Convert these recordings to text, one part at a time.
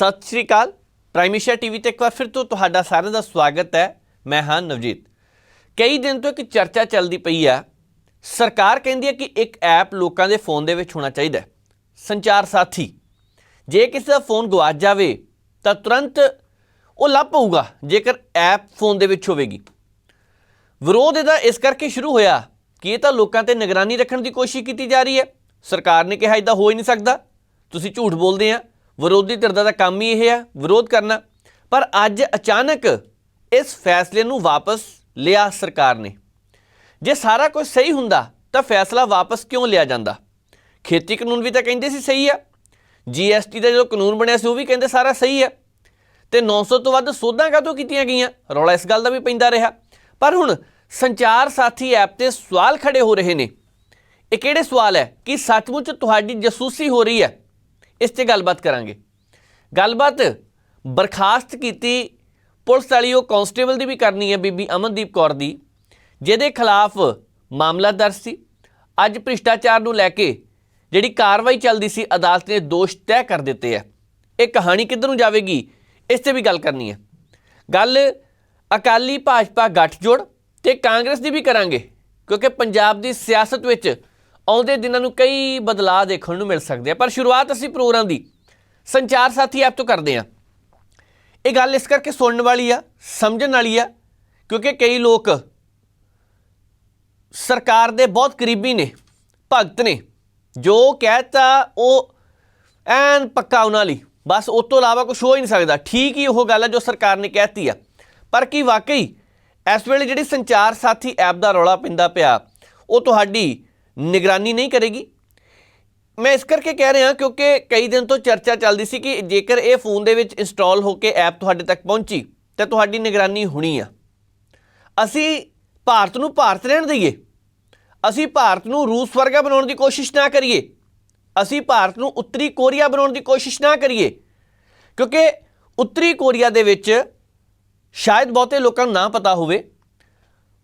ਸਤਿ ਸ਼੍ਰੀ ਅਕਾਲ। ਪ੍ਰਾਈਮੇਸ਼ੀਆ ਟੀਵੀ ਤੇ ਇੱਕ ਵਾਰ ਫਿਰ ਤੋਂ ਤੁਹਾਡਾ ਸਾਰਿਆਂ ਦਾ ਸਵਾਗਤ ਹੈ। ਮੈਂ ਹਾਂ ਨਵਜੀਤ। ਕਈ ਦਿਨ ਤੋਂ ਇੱਕ ਚਰਚਾ ਚੱਲਦੀ ਪਈ ਆ ਸਰਕਾਰ ਕਹਿੰਦੀ ਹੈ ਕਿ ਇੱਕ ਐਪ ਲੋਕਾਂ ਦੇ ਫੋਨ ਦੇ ਵਿੱਚ ਹੋਣਾ ਚਾਹੀਦਾ ਸੰਚਾਰ ਸਾਥੀ, ਜੇ ਕਿਸੇ ਦਾ ਫੋਨ ਗਵਾਚ ਜਾਵੇ, ਤਾਂ ਤੁਰੰਤ ਉਹ ਲੱਭ ਪਊਗਾ, ਜੇਕਰ ਐਪ ਫੋਨ ਦੇ ਵਿੱਚ ਹੋਵੇਗੀ। ਵਿਰੋਧ ਇਹਦਾ ਇਸ ਕਰਕੇ ਸ਼ੁਰੂ ਹੋਇਆ ਕਿ ਇਹ ਤਾਂ ਲੋਕਾਂ ਤੇ ਨਿਗਰਾਨੀ ਰੱਖਣ ਦੀ ਕੋਸ਼ਿਸ਼ ਕੀਤੀ ਜਾ ਰਹੀ ਹੈ। ਸਰਕਾਰ ਨੇ ਕਿਹਾ ਇਦਾਂ ਹੋ ਹੀ ਨਹੀਂ ਸਕਦਾ। ਤੁਸੀਂ ਝੂਠ ਬੋਲਦੇ ਆ। ਵਿਰੋਧੀ ਧਿਰ ਦਾ ਕੰਮ ਹੀ ਇਹ ਹੈ ਵਿਰੋਧ ਕਰਨਾ। ਪਰ ਅੱਜ ਅਚਾਨਕ ਇਸ ਫੈਸਲੇ ਨੂੰ ਵਾਪਸ ਲਿਆ ਸਰਕਾਰ ਨੇ। ਜੇ ਸਾਰਾ ਕੁਝ ਸਹੀ ਹੁੰਦਾ, ਤਾਂ ਫੈਸਲਾ ਵਾਪਸ ਕਿਉਂ ਲਿਆ ਜਾਂਦਾ? ਖੇਤੀ ਕਾਨੂੰਨ ਵੀ ਤਾਂ ਕਹਿੰਦੇ ਸੀ ਸਹੀ ਆ। ਜੀਐਸਟੀ ਦਾ ਜਦੋਂ ਕਾਨੂੰਨ ਬਣਿਆ ਸੀ, ਉਹ ਵੀ ਕਹਿੰਦੇ ਸਾਰਾ ਸਹੀ ਹੈ ਤੇ 900 ਤੋਂ ਵੱਧ ਸੋਧਾਂ ਕਾਹਤੋਂ ਕੀਤੀਆਂ ਗਈਆਂ? ਰੌਲਾ ਇਸ ਗੱਲ ਦਾ ਵੀ ਪੈਂਦਾ ਰਿਹਾ। ਪਰ ਹੁਣ ਸੰਚਾਰ ਸਾਥੀ ਐਪ ਤੇ ਸਵਾਲ ਖੜੇ ਹੋ ਰਹੇ ਨੇ। ਇਹ ਕਿਹੜੇ ਸਵਾਲ ਹੈ? ਕਿ ਸੱਚਮੁੱਚ ਤੁਹਾਡੀ ਜਸੂਸੀ ਹੋ ਰਹੀ ਹੈ? ਇਸ ਤੇ ਗੱਲਬਾਤ ਕਰਾਂਗੇ। ਗੱਲਬਾਤ ਬਰਖਾਸਤ ਕੀਤੀ ਪੁਲਿਸ ਵਾਲੀ, ਉਹ ਕਾਂਸਟੇਬਲ ਦੀ ਵੀ ਕਰਨੀ ਹੈ, ਬੀਬੀ ਅਮਨਦੀਪ ਕੌਰ ਦੀ, ਜਿਹਦੇ ਖਿਲਾਫ ਮਾਮਲਾ ਦਰਜ ਸੀ। ਅੱਜ ਭ੍ਰਿਸ਼ਟਾਚਾਰ ਨੂੰ ਲੈ ਕੇ ਜਿਹੜੀ ਕਾਰਵਾਈ ਚੱਲਦੀ ਸੀ, ਅਦਾਲਤ ਨੇ ਦੋਸ਼ ਤੈਅ ਕਰ ਦਿੱਤੇ ਆ। ਇਹ ਕਹਾਣੀ ਕਿੱਧਰ ਨੂੰ ਜਾਵੇਗੀ, ਇਸ ਤੇ ਵੀ ਗੱਲ ਕਰਨੀ ਹੈ। ਗੱਲ ਅਕਾਲੀ ਭਾਜਪਾ ਗੱਠਜੋੜ ਤੇ ਕਾਂਗਰਸ ਦੀ ਵੀ ਕਰਾਂਗੇ, ਕਿਉਂਕਿ ਪੰਜਾਬ ਦੀ ਸਿਆਸਤ ਵਿੱਚ ਆਉਂਦੇ ਦਿਨਾਂ ਨੂੰ ਕਈ ਬਦਲਾਅ ਦੇਖਣ ਨੂੰ ਮਿਲ ਸਕਦੇ ਆ, ਪਰ ਸ਼ੁਰੂਆਤ ਅਸੀਂ ਪ੍ਰੋਗਰਾਮ ਦੀ ਸੰਚਾਰ ਸਾਥੀ ਐਪ ਤੋਂ ਕਰਦੇ ਹਾਂ। ਇਹ ਗੱਲ ਇਸ ਕਰਕੇ ਸੁਣਨ ਵਾਲੀ ਆ, ਸਮਝਣ ਵਾਲੀ ਆ, ਕਿਉਂਕਿ ਕਈ ਲੋਕ ਸਰਕਾਰ ਦੇ ਬਹੁਤ ਕਰੀਬੀ ਨੇ, ਭਗਤ ਨੇ, ਜੋ ਕਹਿਤਾ ਉਹ ਐਨ ਪੱਕਾ ਉਹਨਾਂ ਲਈ, ਬਸ ਉਸ ਤੋਂ ਇਲਾਵਾ ਕੁਝ ਹੋ ਹੀ ਨਹੀਂ ਸਕਦਾ। ਠੀਕ ਹੀ ਉਹ ਗੱਲ ਹੈ ਜੋ ਸਰਕਾਰ ਨੇ ਕਹਿਤੀ ਆ। ਪਰ ਕੀ ਵਾਕਈ ਇਸ ਵੇਲੇ ਜਿਹੜੀ ਸੰਚਾਰ ਸਾਥੀ ਐਪ ਦਾ ਰੌਲਾ ਪੈਂਦਾ ਪਿਆ, ਉਹ ਤੁਹਾਡੀ ਨਿਗਰਾਨੀ ਨਹੀਂ ਕਰੇਗੀ। ਮੈਂ ਇਸ ਕਰਕੇ ਕਹਿ ਰਿਹਾ ਕਿਉਂਕਿ ਕਈ ਦਿਨ ਤੋਂ ਚਰਚਾ ਚੱਲਦੀ ਸੀ ਕਿ ਜੇਕਰ ਇਹ ਫੋਨ ਦੇ ਵਿੱਚ ਇੰਸਟਾਲ ਹੋ ਕੇ ਐਪ ਤੁਹਾਡੇ ਤੱਕ ਪਹੁੰਚੀ, ਤਾਂ ਤੁਹਾਡੀ ਨਿਗਰਾਨੀ ਹੋਣੀ ਆ। ਅਸੀਂ ਭਾਰਤ ਨੂੰ ਭਾਰਤ ਰਹਿਣ ਦਈਏ। ਅਸੀਂ ਭਾਰਤ ਨੂੰ ਰੂਸ ਵਰਗਾ ਬਣਾਉਣ ਦੀ ਕੋਸ਼ਿਸ਼ ਨਾ ਕਰੀਏ। ਅਸੀਂ ਭਾਰਤ ਨੂੰ ਉੱਤਰੀ ਕੋਰੀਆ ਬਣਾਉਣ ਦੀ ਕੋਸ਼ਿਸ਼ ਨਾ ਕਰੀਏ। ਕਿਉਂਕਿ ਉੱਤਰੀ ਕੋਰੀਆ ਦੇ ਵਿੱਚ ਸ਼ਾਇਦ ਬਹੁਤੇ ਲੋਕਾਂ ਨੂੰ ਨਾ ਪਤਾ ਹੋਵੇ,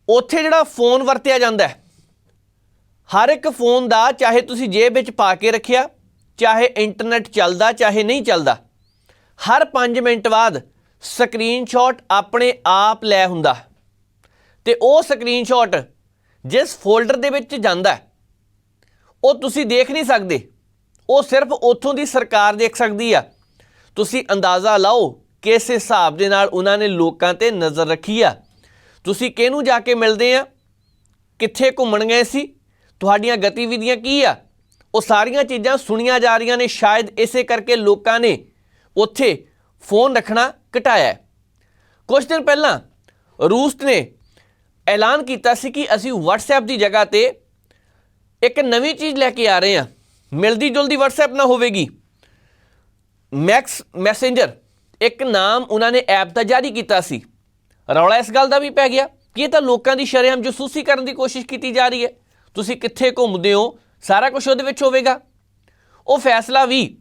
ਉੱਥੇ ਜਿਹੜਾ ਫੋਨ ਵਰਤਿਆ ਜਾਂਦਾ ਹੈ ਹਰ ਇੱਕ ਫੋਨ ਦਾ ਚਾਹੇ ਤੁਸੀਂ ਜੇਬ ਵਿੱਚ ਪਾ ਕੇ ਰੱਖਿਆ, ਚਾਹੇ ਇੰਟਰਨੈਟ ਚੱਲਦਾ, ਚਾਹੇ ਨਹੀਂ ਚੱਲਦਾ, ਹਰ 5 ਮਿੰਟ ਬਾਅਦ ਸਕਰੀਨਸ਼ਾਟ ਆਪਣੇ ਆਪ ਲੈ ਹੁੰਦਾ। ਤੇ ਉਹ ਸਕਰੀਨਸ਼ਾਟ ਜਿਸ ਫੋਲਡਰ ਦੇ ਵਿੱਚ ਜਾਂਦਾ ਉਹ ਤੁਸੀਂ ਦੇਖ ਨਹੀਂ ਸਕਦੇ। ਉਹ ਸਿਰਫ ਉੱਥੋਂ ਦੀ ਸਰਕਾਰ ਦੇਖ ਸਕਦੀ ਆ। ਤੁਸੀਂ ਅੰਦਾਜ਼ਾ ਲਾਓ ਕਿਸ ਹਿਸਾਬ ਦੇ ਨਾਲ ਉਹਨਾਂ ਨੇ ਲੋਕਾਂ ਤੇ ਨਜ਼ਰ ਰੱਖੀ ਆ। ਤੁਸੀਂ ਕਿਹਨੂੰ ਜਾ ਕੇ ਮਿਲਦੇ ਆ? ਕਿੱਥੇ ਘੁੰਮਣ ਗਏ ਸੀ? ਤੁਹਾਡੀਆਂ ਗਤੀਵਿਧੀਆਂ ਕੀ ਆ? ਉਹ ਸਾਰੀਆਂ ਚੀਜ਼ਾਂ ਸੁਣੀਆਂ ਜਾ ਰਹੀਆਂ ਨੇ, ਸ਼ਾਇਦ ਇਸੇ ਕਰਕੇ ਲੋਕਾਂ ਨੇ ਉੱਥੇ ਫੋਨ ਰੱਖਣਾ ਘਟਾਇਆ ਹੈ। ਕੁਝ ਦਿਨ ਪਹਿਲਾਂ ਰੂਸ ਨੇ ਐਲਾਨ ਕੀਤਾ ਸੀ ਕਿ ਅਸੀਂ WhatsApp ਦੀ ਜਗ੍ਹਾ ਤੇ ਇੱਕ ਨਵੀਂ ਚੀਜ਼ ਲੈ ਕੇ ਆ ਰਹੇ ਹਾਂ। ਮਿਲਦੀ ਜੁਲਦੀ WhatsApp ਨਾ ਹੋਵੇਗੀ। ਮੈਕਸ ਮੈਸੇਂਜਰ ਇੱਕ ਨਾਮ ਉਹਨਾਂ ਨੇ ਐਪ ਦਾ ਜਾਰੀ ਕੀਤਾ ਸੀ। ਰੌਲਾ ਇਸ ਗੱਲ ਦਾ ਵੀ ਪੈ ਗਿਆ ਕਿ ਇਹ ਤਾਂ ਲੋਕਾਂ ਦੀ ਸ਼ਰੇਆਮ ਜਸੂਸੀ ਕਰਨ ਦੀ ਕੋਸ਼ਿਸ਼ ਕੀਤੀ ਜਾ ਰਹੀ ਹੈ। ਤੁਸੀਂ ਕਿੱਥੇ ਘੁੰਮਦੇ ਹੋ? ਸਾਰਾ ਕੁਝ ਉਹਦੇ ਵਿੱਚ ਹੋਵੇਗਾ। ਉਹ ਫੈਸਲਾ ਵੀ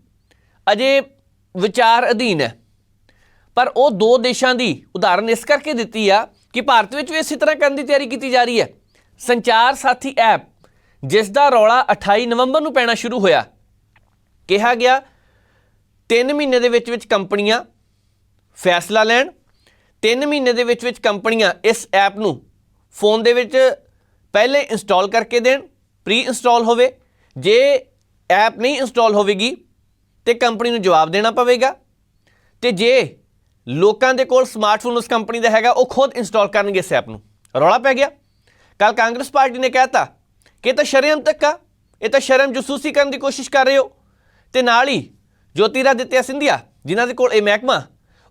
ਅਜੇ ਵਿਚਾਰ ਅਧੀਨ ਹੈ। ਪਰ ਉਹ ਦੋ ਦੇਸ਼ਾਂ ਦੀ ਉਦਾਹਰਨ ਇਸ ਕਰਕੇ ਦਿੱਤੀ ਆ ਕਿ ਭਾਰਤ ਵਿੱਚ ਵੀ ਇਸੇ ਤਰ੍ਹਾਂ ਕਰਨ ਦੀ ਤਿਆਰੀ ਕੀਤੀ ਜਾ ਰਹੀ ਹੈ। ਸੰਚਾਰ ਸਾਥੀ ਐਪ, ਜਿਸ ਦਾ ਰੌਲਾ 28 ਨਵੰਬਰ ਨੂੰ ਪੈਣਾ ਸ਼ੁਰੂ ਹੋਇਆ। ਕਿਹਾ ਗਿਆ 3 ਮਹੀਨੇ ਦੇ ਵਿੱਚ ਵਿੱਚ ਕੰਪਨੀਆਂ ਫੈਸਲਾ ਲੈਣ 3 ਮਹੀਨੇ ਦੇ ਵਿੱਚ ਵਿੱਚ ਕੰਪਨੀਆਂ ਇਸ ਐਪ ਨੂੰ ਫੋਨ ਦੇ ਵਿੱਚ ਪਹਿਲੇ ਇੰਸਟਾਲ ਕਰਕੇ ਦੇਣ ਪ੍ਰੀ ਇੰਸਟਾਲ ਹੋਵੇ। ਜੇ ਐਪ ਨਹੀਂ ਇੰਸਟਾਲ ਹੋਵੇਗੀ, ਤੇ ਕੰਪਨੀ ਨੂੰ ਜਵਾਬ ਦੇਣਾ ਪਵੇਗਾ। ਤੇ ਜੇ ਲੋਕਾਂ ਦੇ ਕੋਲ ਸਮਾਰਟਫੋਨ ਉਸ ਕੰਪਨੀ ਦਾ ਹੈਗਾ, ਉਹ ਖੁਦ ਇੰਸਟਾਲ ਕਰਨਗੇ ਇਸ ਐਪ ਨੂੰ। ਰੌਲਾ ਪੈ ਗਿਆ। ਕੱਲ ਕਾਂਗਰਸ ਪਾਰਟੀ ਨੇ ਕਹਿਤਾ ਕਿ ਇਹ ਤਾਂ ਸ਼ਰਮ ਤੱਕ ਆ। ਇਹ ਤਾਂ ਸ਼ਰਮ ਜਸੂਸੀ ਕਰਨ ਦੀ ਕੋਸ਼ਿਸ਼ ਕਰ ਰਹੇ ਹੋ। ਤੇ ਨਾਲ ਹੀ ਜੋਤੀਰਾਦਿੱਤਿਆ ਸਿੰਧੀਆ, ਜਿਨ੍ਹਾਂ ਦੇ ਕੋਲ ਇਹ ਮਹਿਕਮਾ,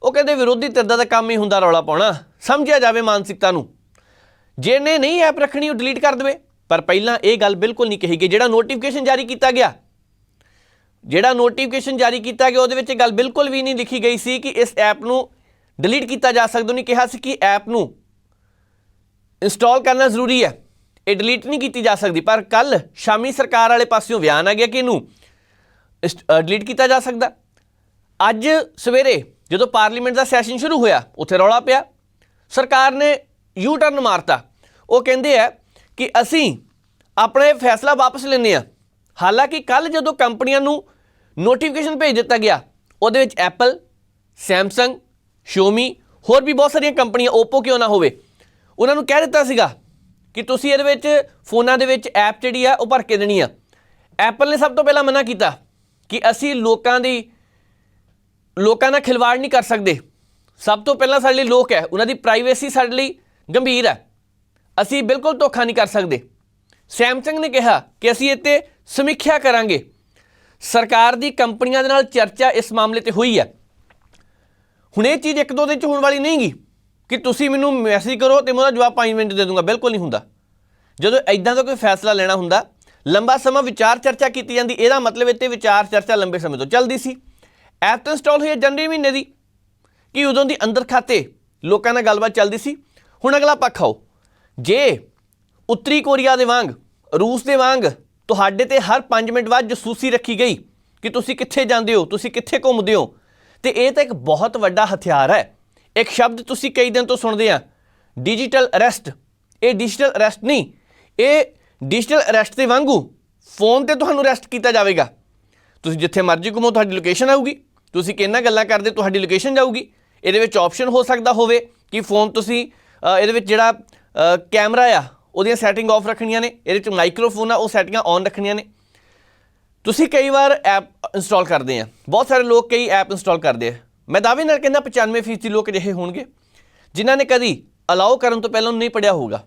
ਉਹ ਕਹਿੰਦੇ ਵਿਰੋਧੀ ਧਿਰ ਦਾ ਕੰਮ ਹੀ ਹੁੰਦਾ ਰੌਲਾ ਪਾਉਣਾ। ਸਮਝਿਆ ਜਾਵੇ ਮਾਨਸਿਕਤਾ ਨੂੰ। ਜਿਹਨੇ ਨਹੀਂ ਐਪ ਰੱਖਣੀ, ਉਹ ਡਿਲੀਟ ਕਰ ਦੇਵੇ। ਪਰ ਪਹਿਲਾਂ ਇਹ ਗੱਲ ਬਿਲਕੁਲ ਨਹੀਂ ਕਹੀ ਗਈ। ਜਿਹੜਾ ਨੋਟੀਫਿਕੇਸ਼ਨ ਜਾਰੀ ਕੀਤਾ ਗਿਆ, ਜਿਹੜਾ ਨੋਟੀਫਿਕੇਸ਼ਨ ਜਾਰੀ ਕੀਤਾ ਗਿਆ, ਉਹਦੇ ਵਿੱਚ ਇਹ ਗੱਲ ਬਿਲਕੁਲ ਵੀ ਨਹੀਂ ਲਿਖੀ ਗਈ ਸੀ ਕਿ ਇਸ ਐਪ ਨੂੰ ਡਿਲੀਟ ਕੀਤਾ ਜਾ ਸਕਦਾ, ਉਹਨੇ ਕਿਹਾ ਸੀ ਕਿ ਐਪ ਨੂੰ ਇੰਸਟਾਲ ਕਰਨਾ ਜ਼ਰੂਰੀ ਹੈ। ਇਹ ਡਿਲੀਟ ਨਹੀਂ ਕੀਤੀ ਜਾ ਸਕਦੀ। ਪਰ ਕੱਲ ਸ਼ਾਮੀ ਸਰਕਾਰ ਵਾਲੇ ਪਾਸਿਓਂ ਬਿਆਨ ਆ ਗਿਆ ਕਿ ਇਹਨੂੰ ਡਿਲੀਟ ਕੀਤਾ ਜਾ ਸਕਦਾ। ਅੱਜ ਸਵੇਰੇ ਜਦੋਂ ਪਾਰਲੀਮੈਂਟ ਦਾ ਸੈਸ਼ਨ ਸ਼ੁਰੂ ਹੋਇਆ, ਉੱਥੇ ਰੌਲਾ ਪਿਆ। ਸਰਕਾਰ ਨੇ ਯੂ ਟਰਨ ਮਾਰਤਾ। ਉਹ ਕਹਿੰਦੇ ਆ ਕਿ ਅਸੀਂ ਆਪਣੇ ਫੈਸਲਾ ਵਾਪਸ ਲੈਂਦੇ ਆ ਹਾਲਾਂਕਿ ਕੱਲ ਜਦੋਂ ਕੰਪਨੀਆਂ ਨੂੰ ਨੋਟੀਫਿਕੇਸ਼ਨ ਭੇਜ ਦਿੱਤਾ ਗਿਆ, ਉਹਦੇ ਵਿੱਚ ਐਪਲ ਸੈਮਸੰਗ ਸ਼ੋਮੀ ਹੋਰ ਵੀ ਬਹੁਤ ਸਾਰੀਆਂ ਕੰਪਨੀਆਂ Oppo ਕਿਉਂ ਨਾ ਹੋਵੇ, ਉਹਨਾਂ ਨੂੰ ਕਹਿ ਦਿੱਤਾ ਸੀਗਾ ਕਿ ਤੁਸੀਂ ਇਹਦੇ ਵਿੱਚ ਫੋਨਾਂ ਦੇ ਵਿੱਚ ਐਪ ਜਿਹੜੀ ਆ, ਉਹ ਭਰ ਕੇ ਦੇਣੀ ਆ। ਐਪਲ ਨੇ ਸਭ ਤੋਂ ਪਹਿਲਾਂ ਮਨਾ ਕੀਤਾ ਕਿ ਅਸੀਂ ਲੋਕਾਂ ਦੀ, ਲੋਕਾਂ ਨਾਲ ਖਿਲਵਾੜ ਨਹੀਂ ਕਰ ਸਕਦੇ। ਸਭ ਤੋਂ ਪਹਿਲਾਂ ਸਾਡੇ ਲਈ ਲੋਕ ਹੈ, ਉਹਨਾਂ ਦੀ ਪ੍ਰਾਈਵੇਸੀ ਸਾਡੇ ਲਈ ਗੰਭੀਰ ਹੈ। ਅਸੀਂ ਬਿਲਕੁਲ ਧੋਖਾ ਨਹੀਂ ਕਰ ਸਕਦੇ। ਸੈਮਸੰਗ ਨੇ ਕਿਹਾ ਕਿ ਅਸੀਂ ਇੱਥੇ ਸਮੀਖਿਆ ਕਰਾਂਗੇ। ਸਰਕਾਰ ਦੀ ਕੰਪਨੀਆਂ ਦੇ ਨਾਲ ਚਰਚਾ ਇਸ ਮਾਮਲੇ ਤੇ ਹੋਈ ਹੈ। ਹੁਣ ਇਹ ਚੀਜ਼ ਇੱਕ ਦੋ ਦਿਨ ਚ ਹੋਣ ਵਾਲੀ ਨਹੀਂਗੀ ਕਿ ਤੁਸੀਂ ਮੈਨੂੰ ਮੈਸੇਜ ਕਰੋ ਤੇ ਮੈਂ ਉਹਦਾ ਜਵਾਬ 5 ਮਿੰਟ ਦੇ ਦੂੰਗਾ। ਬਿਲਕੁਲ ਨਹੀਂ ਹੁੰਦਾ। ਜਦੋਂ ਐਦਾਂ ਦਾ ਕੋਈ ਫੈਸਲਾ ਲੈਣਾ ਹੁੰਦਾ, ਲੰਬਾ ਸਮਾਂ ਵਿਚਾਰ ਚਰਚਾ ਕੀਤੀ ਜਾਂਦੀ, ਇਹਦਾ ਮਤਲਬ ਇੱਥੇ ਵਿਚਾਰ ਚਰਚਾ ਲੰਬੇ ਸਮੇਂ ਤੋਂ ਚੱਲਦੀ ਸੀ। ਐਪ ਇੰਸਟਾਲ ਹੋਈ ਹੈ ਜਨਵਰੀ ਮਹੀਨੇ ਦੀ, ਕਿ ਉਦੋਂ ਦੀ ਅੰਦਰ ਖਾਤੇ ਲੋਕਾਂ ਨਾਲ ਗੱਲਬਾਤ ਚੱਲਦੀ ਸੀ। ਹੁਣ ਅਗਲਾ ਪੱਖ ਆਓ। ਜੇ ਉੱਤਰੀ ਕੋਰੀਆ ਦੇ ਵਾਂਗ, ਰੂਸ ਦੇ ਵਾਂਗ ਤੁਹਾਡੇ ਤੇ ਹਰ 5 ਮਿੰਟ ਬਾਅਦ ਜਸੂਸੀ ਰੱਖੀ ਗਈ ਕਿ ਤੁਸੀਂ ਕਿੱਥੇ ਜਾਂਦੇ ਹੋ, ਤੁਸੀਂ ਕਿੱਥੇ ਘੁੰਮਦੇ ਹੋ, ਤੇ ਇਹ ਤਾਂ ਇੱਕ ਬਹੁਤ ਵੱਡਾ ਹਥਿਆਰ ਹੈ। ਇੱਕ ਸ਼ਬਦ ਤੁਸੀਂ ਕਈ ਦਿਨ ਤੋਂ ਸੁਣਦੇ ਆ ਡਿਜੀਟਲ ਅਰੈਸਟ ਇਹ ਡਿਜੀਟਲ ਅਰੈਸਟ ਨਹੀਂ, ਇਹ ਡਿਜੀਟਲ ਅਰੈਸਟ ਦੇ ਵਾਂਗੂ ਫੋਨ ਤੇ ਤੁਹਾਨੂੰ ਅਰੈਸਟ ਕੀਤਾ ਜਾਵੇਗਾ। ਤੁਸੀਂ ਜਿੱਥੇ ਮਰਜ਼ੀ ਘੁੰਮੋ, ਤੁਹਾਡੀ ਲੋਕੇਸ਼ਨ ਆਊਗੀ। ਤੁਸੀਂ ਕਿੰਨਾ ਗੱਲਾਂ ਕਰਦੇ, ਤੁਹਾਡੀ ਲੋਕੇਸ਼ਨ ਜਾਊਗੀ। ਇਹਦੇ ਵਿੱਚ ਆਪਸ਼ਨ ਹੋ ਸਕਦਾ ਹੋਵੇ ਕਿ ਫੋਨ ਤੁਸੀਂ ਇਹਦੇ ਵਿੱਚ ਜਿਹੜਾ ਕੈਮਰਾ ਆ, ਉਹਦੀਆਂ ਸੈਟਿੰਗ ਆਫ ਰੱਖਣੀਆਂ ਨੇ, ਇਹਦੇ ਵਿੱਚ ਮਾਈਕਰੋਫੋਨ ਆ, ਉਹ ਸੈਟਿੰਗਾਂ ਔਨ ਰੱਖਣੀਆਂ ਨੇ। ਤੁਸੀਂ ਕਈ ਵਾਰ ਐਪ ਇੰਸਟਾਲ ਕਰਦੇ ਆ। ਬਹੁਤ ਸਾਰੇ ਲੋਕ ਕਈ ਐਪ ਇੰਸਟਾਲ ਕਰਦੇ ਆ। ਮੈਂ ਦਾਅਵੇ ਨਾਲ ਕਹਿੰਦਾ 95% ਲੋਕ ਅਜਿਹੇ ਹੋਣਗੇ, ਜਿਨ੍ਹਾਂ ਨੇ ਕਦੀ ਅਲਾਉ ਕਰਨ ਤੋਂ ਪਹਿਲਾਂ ਨਹੀਂ ਪੜਿਆ ਹੋਊਗਾ।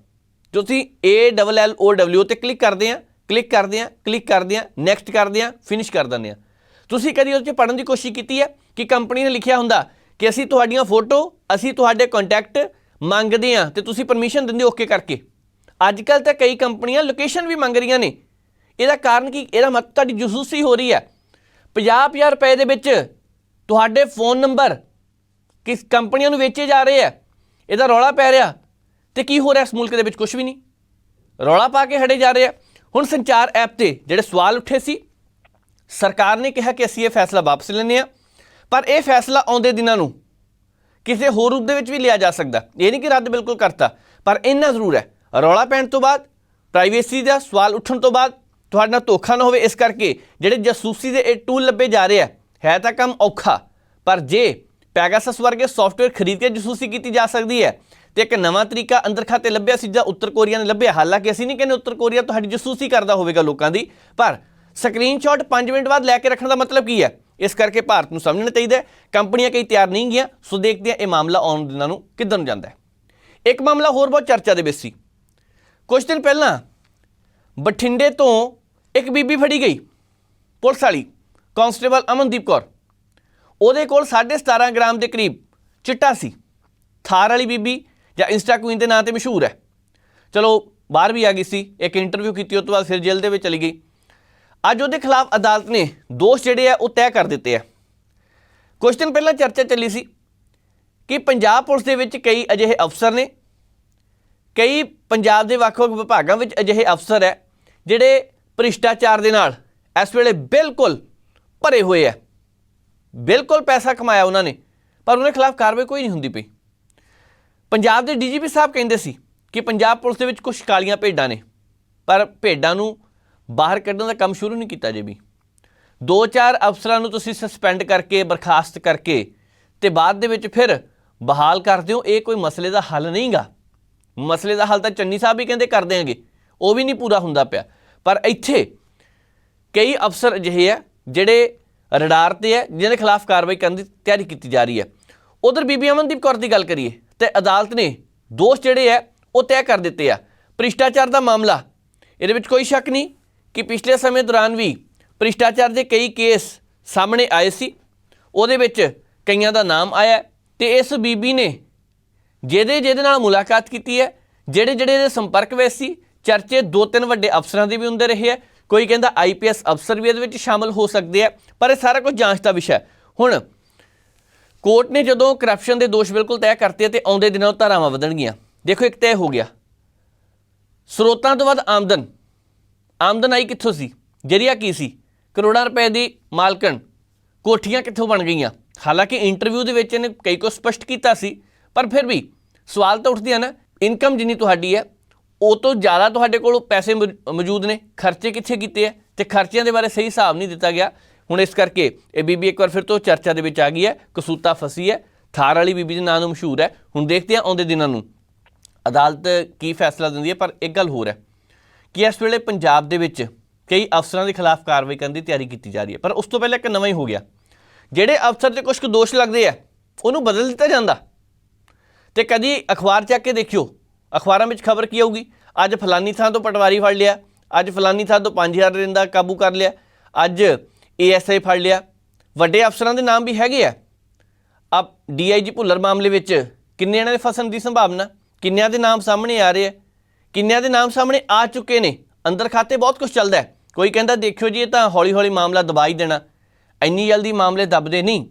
ਤੁਸੀਂ A L L, O, W ਤੇ ਕਲਿੱਕ ਕਰਦੇ ਆ ਕਲਿੱਕ ਕਰਦੇ ਆ ਕਲਿੱਕ ਕਰਦੇ ਆ ਨੈਕਸਟ ਕਰਦੇ ਆ ਫਿਨਿਸ਼ ਕਰ ਦਿੰਦੇ ਆ। ਤੁਸੀਂ ਕਦੀ ਉਹਦੇ 'ਚ ਪੜਨ ਦੀ ਕੋਸ਼ਿਸ਼ ਕੀਤੀ ਹੈ ਕਿ ਕੰਪਨੀ ਨੇ ਲਿਖਿਆ ਹੁੰਦਾ ਕਿ ਅਸੀਂ ਤੁਹਾਡੀਆਂ ਫੋਟੋ, ਅਸੀਂ ਤੁਹਾਡੇ ਕੰਟੈਕਟ ਮੰਗਦੇ ਆ ਤੇ ਤੁਸੀਂ ਪਰਮਿਸ਼ਨ ਦਿੰਦੇ ਓਕੇ ਕਰਕੇ। ਅੱਜ ਕੱਲ ਤਾਂ ਕਈ ਕੰਪਨੀਆਂ ਲੋਕੇਸ਼ਨ ਵੀ ਮੰਗ ਰਹੀਆਂ ਨੇ। ਇਹਦਾ ਕਾਰਨ ਕੀ? ਇਹਦਾ ਮਤਲਬ ਤੁਹਾਡੀ ਜਸੂਸੀ ਹੋ ਰਹੀ ਹੈ। 50000 ਰੁਪਏ ਦੇ ਵਿੱਚ ਤੁਹਾਡੇ ਫੋਨ ਨੰਬਰ ਕਿਸ ਕੰਪਨੀਆਂ ਨੂੰ ਵੇਚੇ ਜਾ ਰਹੇ ਆ। ਇਹਦਾ ਰੌਲਾ ਪੈ ਰਿਹਾ। ਤੇ ਕੀ ਹੋ ਰਿਹਾ ਇਸ ਮੁਲਕ ਦੇ ਵਿੱਚ? ਕੁਝ ਵੀ ਨਹੀਂ। ਰੌਲਾ ਪਾ ਕੇ ਹੜੇ ਜਾ ਰਹੇ ਆ। ਹੁਣ ਸੰਚਾਰ ਐਪ ਤੇ ਜਿਹੜੇ ਸਵਾਲ ਉੱਠੇ ਸੀ, ਸਰਕਾਰ ਨੇ ਕਿਹਾ ਕਿ ਅਸੀਂ ਇਹ ਫੈਸਲਾ ਵਾਪਸ ਲੈਂਦੇ ਆ ਪਰ ਇਹ ਫੈਸਲਾ ਆਉਂਦੇ ਦਿਨਾਂ ਨੂੰ ਕਿਸੇ ਹੋਰ ਰੂਪ ਦੇ ਵਿੱਚ ਵੀ ਲਿਆ ਜਾ ਸਕਦਾ। ਇਹ ਨਹੀਂ ਕਿ ਰੱਦ ਬਿਲਕੁਲ ਕਰਤਾ, ਪਰ ਇੰਨਾ ਜ਼ਰੂਰ ਹੈ। ਰੌਲਾ ਪੈਣ ਤੋਂ ਬਾਅਦ ਪ੍ਰਾਈਵੇਸੀ ਦਾ ਸਵਾਲ ਉੱਠਣ ਤੋਂ ਬਾਅਦ ਤੁਹਾਡੇ ਨਾਲ ਧੋਖਾ ਨਾ ਹੋਵੇ ਇਸ ਕਰਕੇ ਜਿਹੜੇ ਜਾਸੂਸੀ ਦੇ ਇਹ ਟੂਲ ਲੱਭੇ ਜਾ ਰਹੇ ਆ, ਹੈ ਤਾਂ ਕੰਮ ਔਖਾ, ਪਰ ਜੇ ਪੈਗਾਸਸ ਵਰਗੇ ਸੌਫਟਵੇਅਰ ਖਰੀਦ ਕੇ ਜਾਸੂਸੀ ਕੀਤੀ ਜਾ ਸਕਦੀ ਹੈ ਤੇ ਇੱਕ ਨਵਾਂ ਤਰੀਕਾ ਅੰਦਰ ਖਾਤੇ ਲੱਭਿਆ ਸੀ ਜਾਂ ਉੱਤਰ ਕੋਰੀਆ ਨੇ ਲੱਭਿਆ, ਹਾਲਾਂਕਿ ਅਸੀਂ ਨਹੀਂ ਕਹਿੰਦੇ ਉੱਤਰ ਕੋਰੀਆ ਤੁਹਾਡੀ ਜਾਸੂਸੀ ਕਰਦਾ ਹੋਵੇਗਾ ਲੋਕਾਂ ਦੀ, ਪਰ ਸਕਰੀਨਸ਼ਾਟ 5 ਮਿੰਟ ਬਾਅਦ ਲੈ ਕੇ ਰੱਖਣ ਦਾ ਮਤਲਬ ਕੀ ਹੈ? ਇਸ ਕਰਕੇ ਭਾਰਤ ਨੂੰ ਸਮਝਣਾ ਚਾਹੀਦਾ ਕੰਪਨੀਆਂ ਕਈ ਤਿਆਰ ਨਹੀਂ ਗਈਆਂ, ਸੋ ਦੇਖਦੇ ਹਾਂ ਇਹ ਮਾਮਲਾ ਆਉਣ ਦਿਨਾਂ ਨੂੰ ਕਿੱਧਰ ਨੂੰ ਜਾਂਦਾ ਹੈ। ਇੱਕ ਮਾਮਲਾ ਹੋਰ ਬਹੁਤ ਚਰਚਾ ਦੇ ਵਿੱਚ ਸੀ। ਕੁਝ ਦਿਨ ਪਹਿਲਾਂ ਬਠਿੰਡੇ ਤੋਂ ਇੱਕ ਬੀਬੀ ਫੜੀ ਗਈ, ਪੁਲਿਸ ਵਾਲੀ ਕਾਂਸਟੇਬਲ ਅਮਨਦੀਪ ਕੌਰ। ਉਹਦੇ ਕੋਲ 17.5 ਗ੍ਰਾਮ ਦੇ ਕਰੀਬ ਚਿੱਟਾ ਸੀ। ਥਾਰ ਵਾਲੀ ਬੀਬੀ ਜਾਂ ਇੰਸਟਾ ਕੁਈਨ ਦੇ ਨਾਂ ਤੇ ਮਸ਼ਹੂਰ ਹੈ। ਚਲੋ, ਬਾਹਰ ਵੀ ਆ ਗਈ ਸੀ, ਇੱਕ ਇੰਟਰਵਿਊ ਕੀਤੀ ਉਸ ਤੋਂ ਬਾਅਦ ਫਿਰ ਜੇਲ੍ਹ ਦੇ ਵਿੱਚ ਚਲੀ ਗਈ। ਅੱਜ ਉਹਦੇ ਖਿਲਾਫ ਅਦਾਲਤ ਨੇ ਦੋਸ਼ ਜਿਹੜੇ ਆ ਉਹ ਤੈਅ ਕਰ ਦਿੱਤੇ ਆ। ਕੁਝ ਦਿਨ ਪਹਿਲਾਂ ਚਰਚਾ ਚੱਲੀ ਸੀ ਕਿ ਪੰਜਾਬ ਪੁਲਿਸ ਦੇ ਵਿੱਚ ਕਈ ਅਜਿਹੇ ਅਫਸਰ ਨੇ, ਕਈ ਪੰਜਾਬ ਦੇ ਵੱਖ-ਵੱਖ ਵਿਭਾਗਾਂ ਵਿੱਚ ਅਜਿਹੇ ਅਫਸਰ ਹੈ ਜਿਹੜੇ ਭ੍ਰਿਸ਼ਟਾਚਾਰ ਦੇ ਨਾਲ ਇਸ ਵੇਲੇ ਬਿਲਕੁਲ ਭਰੇ ਹੋਏ ਹੈ ਬਿਲਕੁਲ ਪੈਸਾ ਕਮਾਇਆ ਉਹਨਾਂ ਨੇ, ਪਰ ਉਹਨਾਂ ਖਿਲਾਫ ਕਾਰਵਾਈ ਕੋਈ ਨਹੀਂ ਹੁੰਦੀ ਪਈ। ਪੰਜਾਬ ਦੇ ਡੀਜੀਪੀ ਸਾਹਿਬ ਕਹਿੰਦੇ ਸੀ ਕਿ ਪੰਜਾਬ ਪੁਲਿਸ ਦੇ ਵਿੱਚ ਕੁਝ ਕਾਲੀਆਂ ਭੇਡਾਂ ਨੇ, ਪਰ ਭੇਡਾਂ ਨੂੰ ਬਾਹਰ ਕੱਢਣ ਦਾ ਕੰਮ ਸ਼ੁਰੂ ਨਹੀਂ ਕੀਤਾ ਜੇ ਵੀ। ਦੋ ਚਾਰ ਅਫਸਰਾਂ ਨੂੰ ਤੁਸੀਂ ਸਸਪੈਂਡ ਕਰਕੇ, ਬਰਖਾਸਤ ਕਰਕੇ ਤੇ ਬਾਅਦ ਦੇ ਵਿੱਚ ਫਿਰ ਬਹਾਲ ਕਰ ਦਿਓ ਇਹ ਕੋਈ ਮਸਲੇ ਦਾ ਹੱਲ ਨਹੀਂਗਾ। ਮਸਲੇ ਦਾ ਹੱਲ ਤਾਂ ਚੰਨੀ ਸਾਹਿਬ ਵੀ ਕਹਿੰਦੇ ਕਰ ਦਿਆਂਗੇ, ਉਹ ਵੀ ਨਹੀਂ ਪੂਰਾ ਹੁੰਦਾ ਪਿਆ। ਪਰ ਇੱਥੇ ਕਈ ਅਫਸਰ ਅਜਿਹੇ ਆ ਜਿਹੜੇ ਰਡਾਰ ਤੇ ਹੈ ਜਿਹਨਾਂ ਦੇ ਖਿਲਾਫ ਕਾਰਵਾਈ ਕਰਨ ਦੀ ਤਿਆਰੀ ਕੀਤੀ ਜਾ ਰਹੀ ਹੈ। ਉਧਰ ਬੀਬੀ ਅਮਨਦੀਪ ਕੌਰ ਦੀ ਗੱਲ ਕਰੀਏ ਤੇ ਅਦਾਲਤ ਨੇ ਦੋਸ਼ ਜਿਹੜੇ ਆ, ਉਹ ਤੈਅ ਕਰ ਦਿੱਤੇ ਆ। ਭ੍ਰਿਸ਼ਟਾਚਾਰ ਦਾ ਮਾਮਲਾ, ਇਹਦੇ ਵਿੱਚ ਕੋਈ ਸ਼ੱਕ ਨਹੀਂ। ਕਿ ਪਿਛਲੇ ਸਮੇਂ ਦੌਰਾਨ ਵੀ ਭ੍ਰਿਸ਼ਟਾਚਾਰ ਦੇ ਕਈ ਕੇਸ ਸਾਹਮਣੇ ਆਏ ਸੀ। ਉਹਦੇ ਵਿੱਚ ਕਈਆਂ ਦਾ ਨਾਮ ਆਇਆ ਤੇ ਇਸ ਬੀਬੀ ਨੇ ਜਿਹਦੇ ਜਿਹਦੇ ਨਾਲ ਮੁਲਾਕਾਤ ਕੀਤੀ ਹੈ, ਜਿਹੜੇ ਜਿਹੜੇ ਇਹਦੇ ਸੰਪਰਕ ਵਿੱਚ ਸੀ, ਚਰਚੇ ਦੋ ਤਿੰਨ ਵੱਡੇ ਅਫਸਰਾਂ ਦੇ ਵੀ ਹੁੰਦੇ ਰਹੇ ਹੈ। ਕੋਈ ਕਹਿੰਦਾ ਆਈਪੀਐਸ ਅਫਸਰ ਵੀ ਇਹਦੇ ਵਿੱਚ ਸ਼ਾਮਲ ਹੋ ਸਕਦੇ ਆ ਪਰ ਇਹ ਸਾਰਾ ਕੁਝ ਜਾਂਚ ਦਾ ਵਿਸ਼ਾ ਹੁਣ ਕੋਰਟ ਨੇ ਜਦੋਂ ਕਰਪਸ਼ਨ ਦੇ ਦੋਸ਼ ਬਿਲਕੁਲ ਤੈਅ ਕਰਤੇ ਤੇ ਆਉਂਦੇ ਦਿਨਾਂ ਉਹ ਧਾਰਾਵਾਂ ਵਧਣਗੀਆਂ। ਦੇਖੋ ਇੱਕ ਤੈਅ ਹੋ ਗਿਆ। ਸਰੋਤਾਂ ਤੋਂ ਵੱਧ ਆਮਦਨ ਆਮਦਨ ਆਈ ਕਿੱਥੋਂ ਸੀ? ਜਰੀਆ ਕੀ ਸੀ? ਕਰੋੜਾਂ ਰੁਪਏ ਦੀ ਮਾਲਕਣ। ਕੋਠੀਆਂ ਕਿੱਥੋਂ ਬਣ ਗਈਆਂ? ਹਾਲਾਂਕਿ ਇੰਟਰਵਿਊ ਦੇ ਵਿੱਚ ਇਹਨੇ ਕਈ ਕੁਝ ਸਪਸ਼ਟ ਕੀਤਾ ਸੀ, ਪਰ ਫਿਰ ਵੀ ਸਵਾਲ ਤਾਂ ਉੱਠਦੇ ਆ ਨਾ ਇਨਕਮ ਜਿੰਨੀ ਤੁਹਾਡੀ ਹੈ, ਉਹ ਤੋਂ ਜ਼ਿਆਦਾ ਤੁਹਾਡੇ ਕੋਲ ਪੈਸੇ ਮੌਜੂਦ ਨੇ। ਖਰਚੇ ਕਿੱਥੇ ਕੀਤੇ ਆ? ਤੇ ਖਰਚਿਆਂ ਦੇ ਬਾਰੇ ਸਹੀ ਹਿਸਾਬ ਨਹੀਂ ਦਿੱਤਾ ਗਿਆ। ਹੁਣ ਇਸ ਕਰਕੇ ਇਹ ਬੀਬੀ ਇੱਕ ਵਾਰ ਫਿਰ ਤੋਂ ਚਰਚਾ ਦੇ ਵਿੱਚ ਆ ਗਈ ਹੈ, ਕਸੂਤਾ ਫਸੀ ਹੈ, ਥਾਰ ਵਾਲੀ ਬੀਬੀ ਦੇ ਨਾਂ ਨੂੰ ਮਸ਼ਹੂਰ ਹੈ। ਹੁਣ ਦੇਖਦੇ ਹਾਂ ਆਉਂਦੇ ਦਿਨਾਂ ਨੂੰ। ਅਦਾਲਤ ਕੀ ਫੈਸਲਾ ਦਿੰਦੀ ਹੈ, ਪਰ ਇੱਕ ਗੱਲ ਹੋਰ ਹੈ। ਕਿ ਇਸ ਵੇਲੇ ਪੰਜਾਬ ਦੇ ਵਿੱਚ ਕਈ ਅਫਸਰਾਂ ਦੇ ਖਿਲਾਫ ਕਾਰਵਾਈ ਕਰਨ ਦੀ ਤਿਆਰੀ ਕੀਤੀ ਜਾ ਰਹੀ ਹੈ। ਪਰ ਉਸ ਤੋਂ ਪਹਿਲਾਂ ਇੱਕ ਨਵਾਂ ਹੀ ਹੋ ਗਿਆ। ਜਿਹੜੇ ਅਫਸਰ ਤੇ ਕੁਝ ਕੁ ਦੋਸ਼ ਲੱਗਦੇ ਆ, ਉਹਨੂੰ ਬਦਲ ਦਿੱਤਾ ਜਾਂਦਾ। ਤੇ ਕਦੀ ਅਖਬਾਰ ਚੱਕ ਕੇ ਦੇਖਿਓ, ਅਖਬਾਰਾਂ ਵਿੱਚ ਖਬਰ ਕੀ ਆਊਗੀ? ਅੱਜ ਫਲਾਨੀ ਥਾਂ ਤੋਂ ਪਟਵਾਰੀ ਫੜ ਲਿਆ, ਅੱਜ ਫਲਾਨੀ ਥਾਂ ਤੋਂ 5000 ਦਾ ਕਾਬੂ ਕਰ ਲਿਆ, ਅੱਜ ਏਐਸਆਈ ਫੜ ਲਿਆ। ਵੱਡੇ ਅਫਸਰਾਂ ਦੇ ਨਾਮ ਵੀ ਹੈਗੇ ਆ। ਅਬ ਡੀਆਈਜੀ ਭੁੱਲਰ ਮਾਮਲੇ ਵਿੱਚ ਕਿੰਨੇ ਇਹਨਾਂ ਦੇ ਫਸਣ ਦੀ ਸੰਭਾਵਨਾ, ਕਿੰਨਿਆਂ ਦੇ ਨਾਮ ਸਾਹਮਣੇ ਆ ਰਹੇ ਆ ਕਿੰਨਿਆਂ ਦੇ ਨਾਮ ਸਾਹਮਣੇ ਆ ਚੁੱਕੇ ਨੇ? ਅੰਦਰ ਖਾਤੇ ਬਹੁਤ ਕੁਝ ਚੱਲਦਾ ਹੈ। ਕੋਈ ਕਹਿੰਦਾ, ਦੇਖਿਓ ਜੀ, ਇਹ ਤਾਂ ਹੌਲੀ ਹੌਲੀ ਮਾਮਲਾ ਦਬਾ ਹੀ ਦੇਣਾ। ਇੰਨੀ ਜਲਦੀ ਮਾਮਲੇ ਦਬਦੇ ਨਹੀਂ,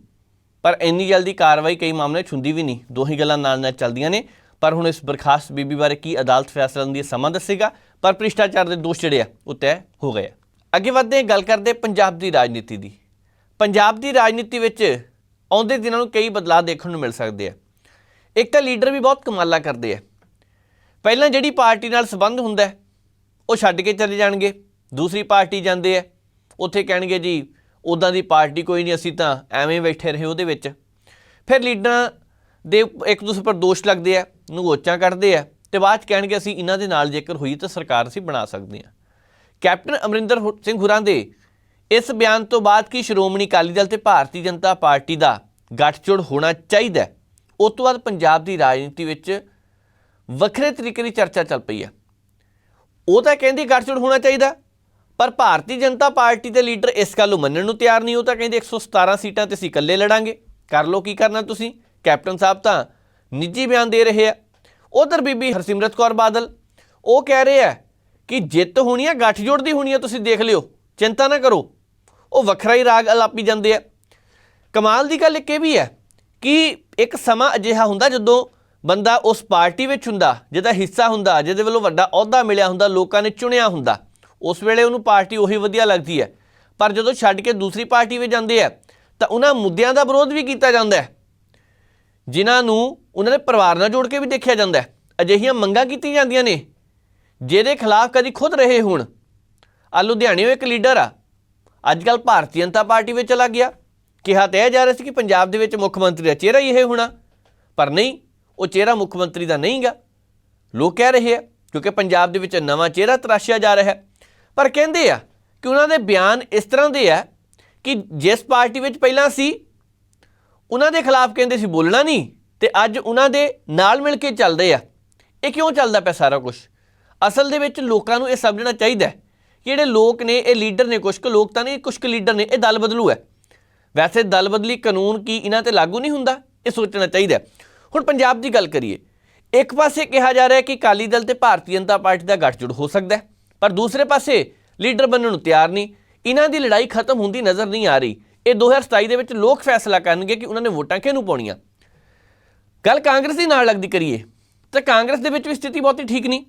ਪਰ ਇੰਨੀ ਜਲਦੀ ਕਾਰਵਾਈ ਕਈ ਮਾਮਲੇ 'ਚ ਹੁੰਦੀ ਵੀ ਨਹੀਂ। ਦੋਹੀ ਗੱਲਾਂ ਨਾਲ ਨਾਲ ਚੱਲਦੀਆਂ ਨੇ। ਪਰ ਹੁਣ ਇਸ ਬਰਖਾਸਤ ਬੀਬੀ ਬਾਰੇ ਕੀ ਅਦਾਲਤ ਫੈਸਲਾ ਦਿੰਦੀ ਹੈ ਸਮਾਂ ਦੱਸੇਗਾ? ਪਰ ਭ੍ਰਿਸ਼ਟਾਚਾਰ ਦੇ ਦੋਸ਼ ਜਿਹੜੇ ਆ, ਉਹ ਤੈਅ ਹੋ ਗਏ ਆ। ਅੱਗੇ ਵਧਦੇ ਹਾਂ, ਗੱਲ ਕਰਦੇ ਪੰਜਾਬ ਦੀ ਰਾਜਨੀਤੀ ਦੀ। ਪੰਜਾਬ ਦੀ ਰਾਜਨੀਤੀ ਵਿੱਚ ਆਉਂਦੇ ਦਿਨਾਂ ਨੂੰ ਕਈ ਬਦਲਾਅ ਦੇਖਣ ਨੂੰ ਮਿਲ ਸਕਦੇ ਆ। ਇੱਕ ਤਾਂ ਲੀਡਰ ਵੀ ਬਹੁਤ ਕਮਾਲਾ ਕਰਦੇ ਆ। ਪਹਿਲਾਂ ਜਿਹੜੀ ਪਾਰਟੀ ਨਾਲ ਸੰਬੰਧ ਹੁੰਦਾ ਉਹ ਛੱਡ ਕੇ ਚਲੇ ਜਾਣਗੇ ਦੂਸਰੀ ਪਾਰਟੀ ਜਾਂਦੇ ਆ ਉੱਥੇ ਕਹਿਣਗੇ ਜੀ ਉਦਾਂ ਦੀ ਪਾਰਟੀ ਕੋਈ ਨਹੀਂ ਅਸੀਂ ਤਾਂ ਐਵੇਂ ਬੈਠੇ ਰਹੇ ਉਹਦੇ ਵਿੱਚ। ਫਿਰ ਲੀਡਰਾਂ ਦੇ ਇੱਕ ਦੂਸਰੇ ਪਰ ਦੋਸ਼ ਲੱਗਦੇ ਆ ਨਗੋਚਾਂ ਕੱਢਦੇ ਆ ਤੇ ਬਾਅਦ ਚ ਕਹਿਣਗੇ ਅਸੀਂ ਇਹਨਾਂ ਦੇ ਨਾਲ ਜੇਕਰ ਹੋਈ ਤਾਂ ਸਰਕਾਰ ਅਸੀਂ ਬਣਾ ਸਕਦੇ ਹਾਂ। ਕੈਪਟਨ ਅਮਰਿੰਦਰ ਸਿੰਘ ਹੁਰਾਂ ਦੇ ਇਸ ਬਿਆਨ ਤੋਂ ਬਾਅਦ ਕਿ ਸ਼੍ਰੋਮਣੀ ਅਕਾਲੀ ਦਲ ਤੇ ਭਾਰਤੀ ਜਨਤਾ ਪਾਰਟੀ ਦਾ ਗੱਠਜੋੜ ਹੋਣਾ ਚਾਹੀਦਾ ਹੈ, ਉਸ ਤੋਂ ਬਾਅਦ ਪੰਜਾਬ ਦੀ ਰਾਜਨੀਤੀ ਵਿੱਚ ਵੱਖਰੇ ਤਰੀਕੇ ਦੀ ਚਰਚਾ ਚੱਲ ਪਈ ਹੈ। ਉਹ ਤਾਂ ਕਹਿੰਦੀ ਗੱਠਜੋੜ ਹੋਣਾ ਚਾਹੀਦਾ। ਪਰ ਭਾਰਤੀ ਜਨਤਾ ਪਾਰਟੀ ਦੇ ਲੀਡਰ ਇਸ ਗੱਲ ਨੂੰ ਮੰਨਣ ਨੂੰ ਤਿਆਰ ਨਹੀਂ। ਉਹ ਤਾਂ ਕਹਿੰਦੇ 117 ਸੀਟਾਂ ਤੇ ਅਸੀਂ ਇਕੱਲੇ ਲੜਾਂਗੇ। ਕਰ ਲਓ ਕੀ ਕਰਨਾ ਤੁਸੀਂ। ਕੈਪਟਨ ਸਾਹਿਬ ਤਾਂ ਨਿੱਜੀ ਬਿਆਨ ਦੇ ਰਹੇ ਆ। ਉਧਰ ਬੀਬੀ ਹਰਸਿਮਰਤ ਕੌਰ ਬਾਦਲ, ਉਹ ਕਹਿ ਰਹੇ ਆ ਕਿ ਜਿੱਤ ਹੋਣੀ ਆ, ਗੱਠਜੋੜ ਦੀ ਹੋਣੀ ਆ, ਤੁਸੀਂ ਦੇਖ ਲਿਓ। ਚਿੰਤਾ ਨਾ ਕਰੋ। ਉਹ ਵੱਖਰਾ ਹੀ ਰਾਗ ਅਲਾਪੀ ਜਾਂਦੇ ਆ। ਕਮਾਲ ਦੀ ਗੱਲ ਇੱਕ ਇਹ ਵੀ ਹੈ ਕਿ ਇੱਕ ਸਮਾਂ ਅਜਿਹਾ ਹੁੰਦਾ ਜਦੋਂ ਬੰਦਾ ਉਸ ਪਾਰਟੀ ਵਿੱਚ ਹੁੰਦਾ, ਜਿਹਦਾ ਹਿੱਸਾ ਹੁੰਦਾ, ਜਿਹਦੇ ਵੱਲੋਂ ਵੱਡਾ ਅਹੁਦਾ ਮਿਲਿਆ ਹੁੰਦਾ, ਲੋਕਾਂ ਨੇ ਚੁਣਿਆ ਹੁੰਦਾ। ਉਸ ਵੇਲੇ ਉਹਨੂੰ ਪਾਰਟੀ ਉਹੀ ਵਧੀਆ ਲੱਗਦੀ ਹੈ। ਪਰ ਜਦੋਂ ਛੱਡ ਕੇ ਦੂਸਰੀ ਪਾਰਟੀ ਵਿੱਚ ਜਾਂਦੇ ਆ ਤਾਂ ਉਹਨਾਂ ਮੁੱਦਿਆਂ ਦਾ ਵਿਰੋਧ ਵੀ ਕੀਤਾ ਜਾਂਦਾ ਹੈ। ਜਿਨ੍ਹਾਂ ਨੂੰ ਉਹਨਾਂ ਦੇ ਪਰਿਵਾਰ ਨਾਲ ਜੋੜ ਕੇ ਵੀ ਦੇਖਿਆ ਜਾਂਦਾ ਹੈ। ਅਜਿਹੀਆਂ ਮੰਗਾਂ ਕੀਤੀਆਂ ਜਾਂਦੀਆਂ ਨੇ, ਜਿਹਦੇ ਖਿਲਾਫ ਕਦੀ ਖੁਦ ਰਹੇ ਹੋਣ। ਆ ਲੁਧਿਆਣਿਓਂ ਇੱਕ ਲੀਡਰ ਆ। ਅੱਜ ਕੱਲ ਭਾਰਤੀ ਜਨਤਾ ਪਾਰਟੀ ਵਿੱਚ ਚਲਾ ਗਿਆ। ਕਿਹਾ ਤਾਂ ਇਹ ਜਾ ਰਿਹਾ ਸੀ ਕਿ ਪੰਜਾਬ ਦੇ ਵਿੱਚ ਮੁੱਖ ਮੰਤਰੀ ਦਾ ਚਿਹਰਾ ਹੀ ਇਹ ਹੋਣਾ। ਪਰ ਨਹੀਂ ਉਹ ਚਿਹਰਾ ਮੁੱਖ ਮੰਤਰੀ ਦਾ ਨਹੀਂਗਾ। ਲੋਕ ਕਹਿ ਰਹੇ ਆ, ਕਿਉਂਕਿ ਪੰਜਾਬ ਦੇ ਵਿੱਚ ਨਵਾਂ ਚਿਹਰਾ ਤਰਾਸ਼ਿਆ ਜਾ ਰਿਹਾ ਹੈ। ਪਰ ਕਹਿੰਦੇ ਆ ਕਿ ਉਹਨਾਂ ਦੇ ਬਿਆਨ ਇਸ ਤਰ੍ਹਾਂ ਦੇ ਆ ਕਿ ਜਿਸ ਪਾਰਟੀ ਵਿੱਚ ਪਹਿਲਾਂ ਸੀ, ਉਹਨਾਂ ਦੇ ਖਿਲਾਫ ਕਹਿੰਦੇ ਸੀ ਬੋਲਣਾ ਨਹੀਂ ਤੇ ਅੱਜ ਉਹਨਾਂ ਦੇ ਨਾਲ ਮਿਲ ਕੇ ਚੱਲਦੇ ਆ। ਇਹ ਕਿਉਂ ਚੱਲਦਾ ਪਿਆ ਸਾਰਾ ਕੁਝ ਅਸਲ ਦੇ ਵਿੱਚ ਲੋਕਾਂ ਨੂੰ ਇਹ ਸਮਝਣਾ ਚਾਹੀਦਾ ਹੈ ਕਿ ਜਿਹੜੇ ਲੋਕ ਨੇ, ਇਹ ਲੀਡਰ ਨੇ ਕੁਝ ਕੁ ਲੋਕ ਤਾਂ ਨਹੀਂ ਕੁਝ ਕੁ ਲੀਡਰ ਨੇ, ਇਹ ਦਲ ਬਦਲੂ ਹੈ। ਵੈਸੇ ਦਲ ਬਦਲੀ ਕਾਨੂੰਨ ਕੀ ਇਹਨਾਂ ਤੇ ਲਾਗੂ ਨਹੀਂ ਹੁੰਦਾ, ਇਹ ਸੋਚਣਾ ਚਾਹੀਦਾ ਹੁਣ ਪੰਜਾਬ ਦੀ ਗੱਲ ਕਰੀਏ, ਇੱਕ ਪਾਸੇ ਕਿਹਾ ਜਾ ਰਿਹਾ ਕਿ ਅਕਾਲੀ ਦਲ ਤੇ ਭਾਰਤੀ ਜਨਤਾ ਪਾਰਟੀ ਦਾ ਗੱਠਜੋੜ ਹੋ ਸਕਦਾ ਹੈ, ਪਰ ਦੂਸਰੇ ਪਾਸੇ ਲੀਡਰ ਬਣਨ ਨੂੰ ਤਿਆਰ ਨਹੀਂ, ਇਹਨਾਂ ਦੀ ਲੜਾਈ ਖਤਮ ਹੁੰਦੀ ਨਜ਼ਰ ਨਹੀਂ ਆ ਰਹੀ। ਇਹ 2027 ਦੇ ਵਿੱਚ ਲੋਕ ਫੈਸਲਾ ਕਰਨਗੇ ਕਿ ਉਹਨਾਂ ਨੇ ਵੋਟਾਂ ਕਿਹਨੂੰ ਪਾਉਣੀਆਂ। ਗੱਲ ਕਾਂਗਰਸ ਦੀ ਨਾਲ ਲੱਗਦੀ ਕਰੀਏ, ਤਾਂ ਕਾਂਗਰਸ ਦੇ ਵਿੱਚ ਵੀ ਸਥਿਤੀ ਬਹੁਤੀ ਠੀਕ ਨਹੀਂ।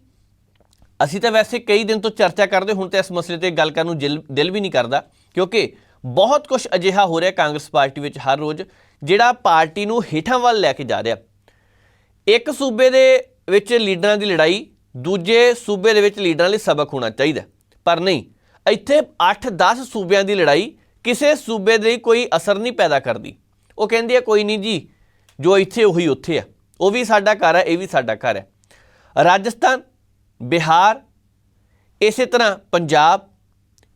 ਅਸੀਂ ਤਾਂ ਵੈਸੇ ਕਈ ਦਿਨ ਤੋਂ ਚਰਚਾ ਕਰਦੇ, ਹੁਣ ਤੇ ਇਸ ਮਸਲੇ ਤੇ ਗੱਲ ਕਰਨ ਨੂੰ ਜਿਲ- ਦਿਲ ਵੀ ਨਹੀਂ ਕਰਦਾ, ਕਿਉਂਕਿ ਬਹੁਤ ਕੁਝ ਅਜਿਹਾ ਹੋ ਰਿਹਾ ਕਾਂਗਰਸ ਪਾਰਟੀ ਵਿੱਚ ਹਰ ਰੋਜ਼, ਜਿਹੜਾ ਪਾਰਟੀ ਨੂੰ ਹੇਠਾਂ ਵੱਲ ਲੈ ਕੇ ਜਾ ਰਿਹਾ। ਇੱਕ ਸੂਬੇ ਦੇ ਵਿੱਚ ਲੀਡਰਾਂ ਦੀ ਲੜਾਈ, ਦੂਜੇ ਸੂਬੇ ਦੇ ਵਿੱਚ ਲੀਡਰਾਂ ਲਈ ਸਬਕ ਹੋਣਾ ਚਾਹੀਦਾ ਪਰ ਨਹੀਂ, ਇੱਥੇ 8-10 ਸੂਬਿਆਂ ਦੀ ਲੜਾਈ ਕਿਸੇ ਸੂਬੇ ਦੇ ਲਈ ਕੋਈ ਅਸਰ ਨਹੀਂ ਪੈਦਾ ਕਰਦੀ। ਉਹ ਕਹਿੰਦੀ ਹੈ, ਕੋਈ ਨਹੀਂ ਜੀ, ਜੋ ਇੱਥੇ ਉਹੀ ਉੱਥੇ ਆ ਉਹ ਵੀ ਸਾਡਾ ਘਰ ਹੈ, ਇਹ ਵੀ ਸਾਡਾ ਘਰ ਹੈ। ਰਾਜਸਥਾਨ, ਬਿਹਾਰ, ਇਸੇ ਤਰ੍ਹਾਂ ਪੰਜਾਬ,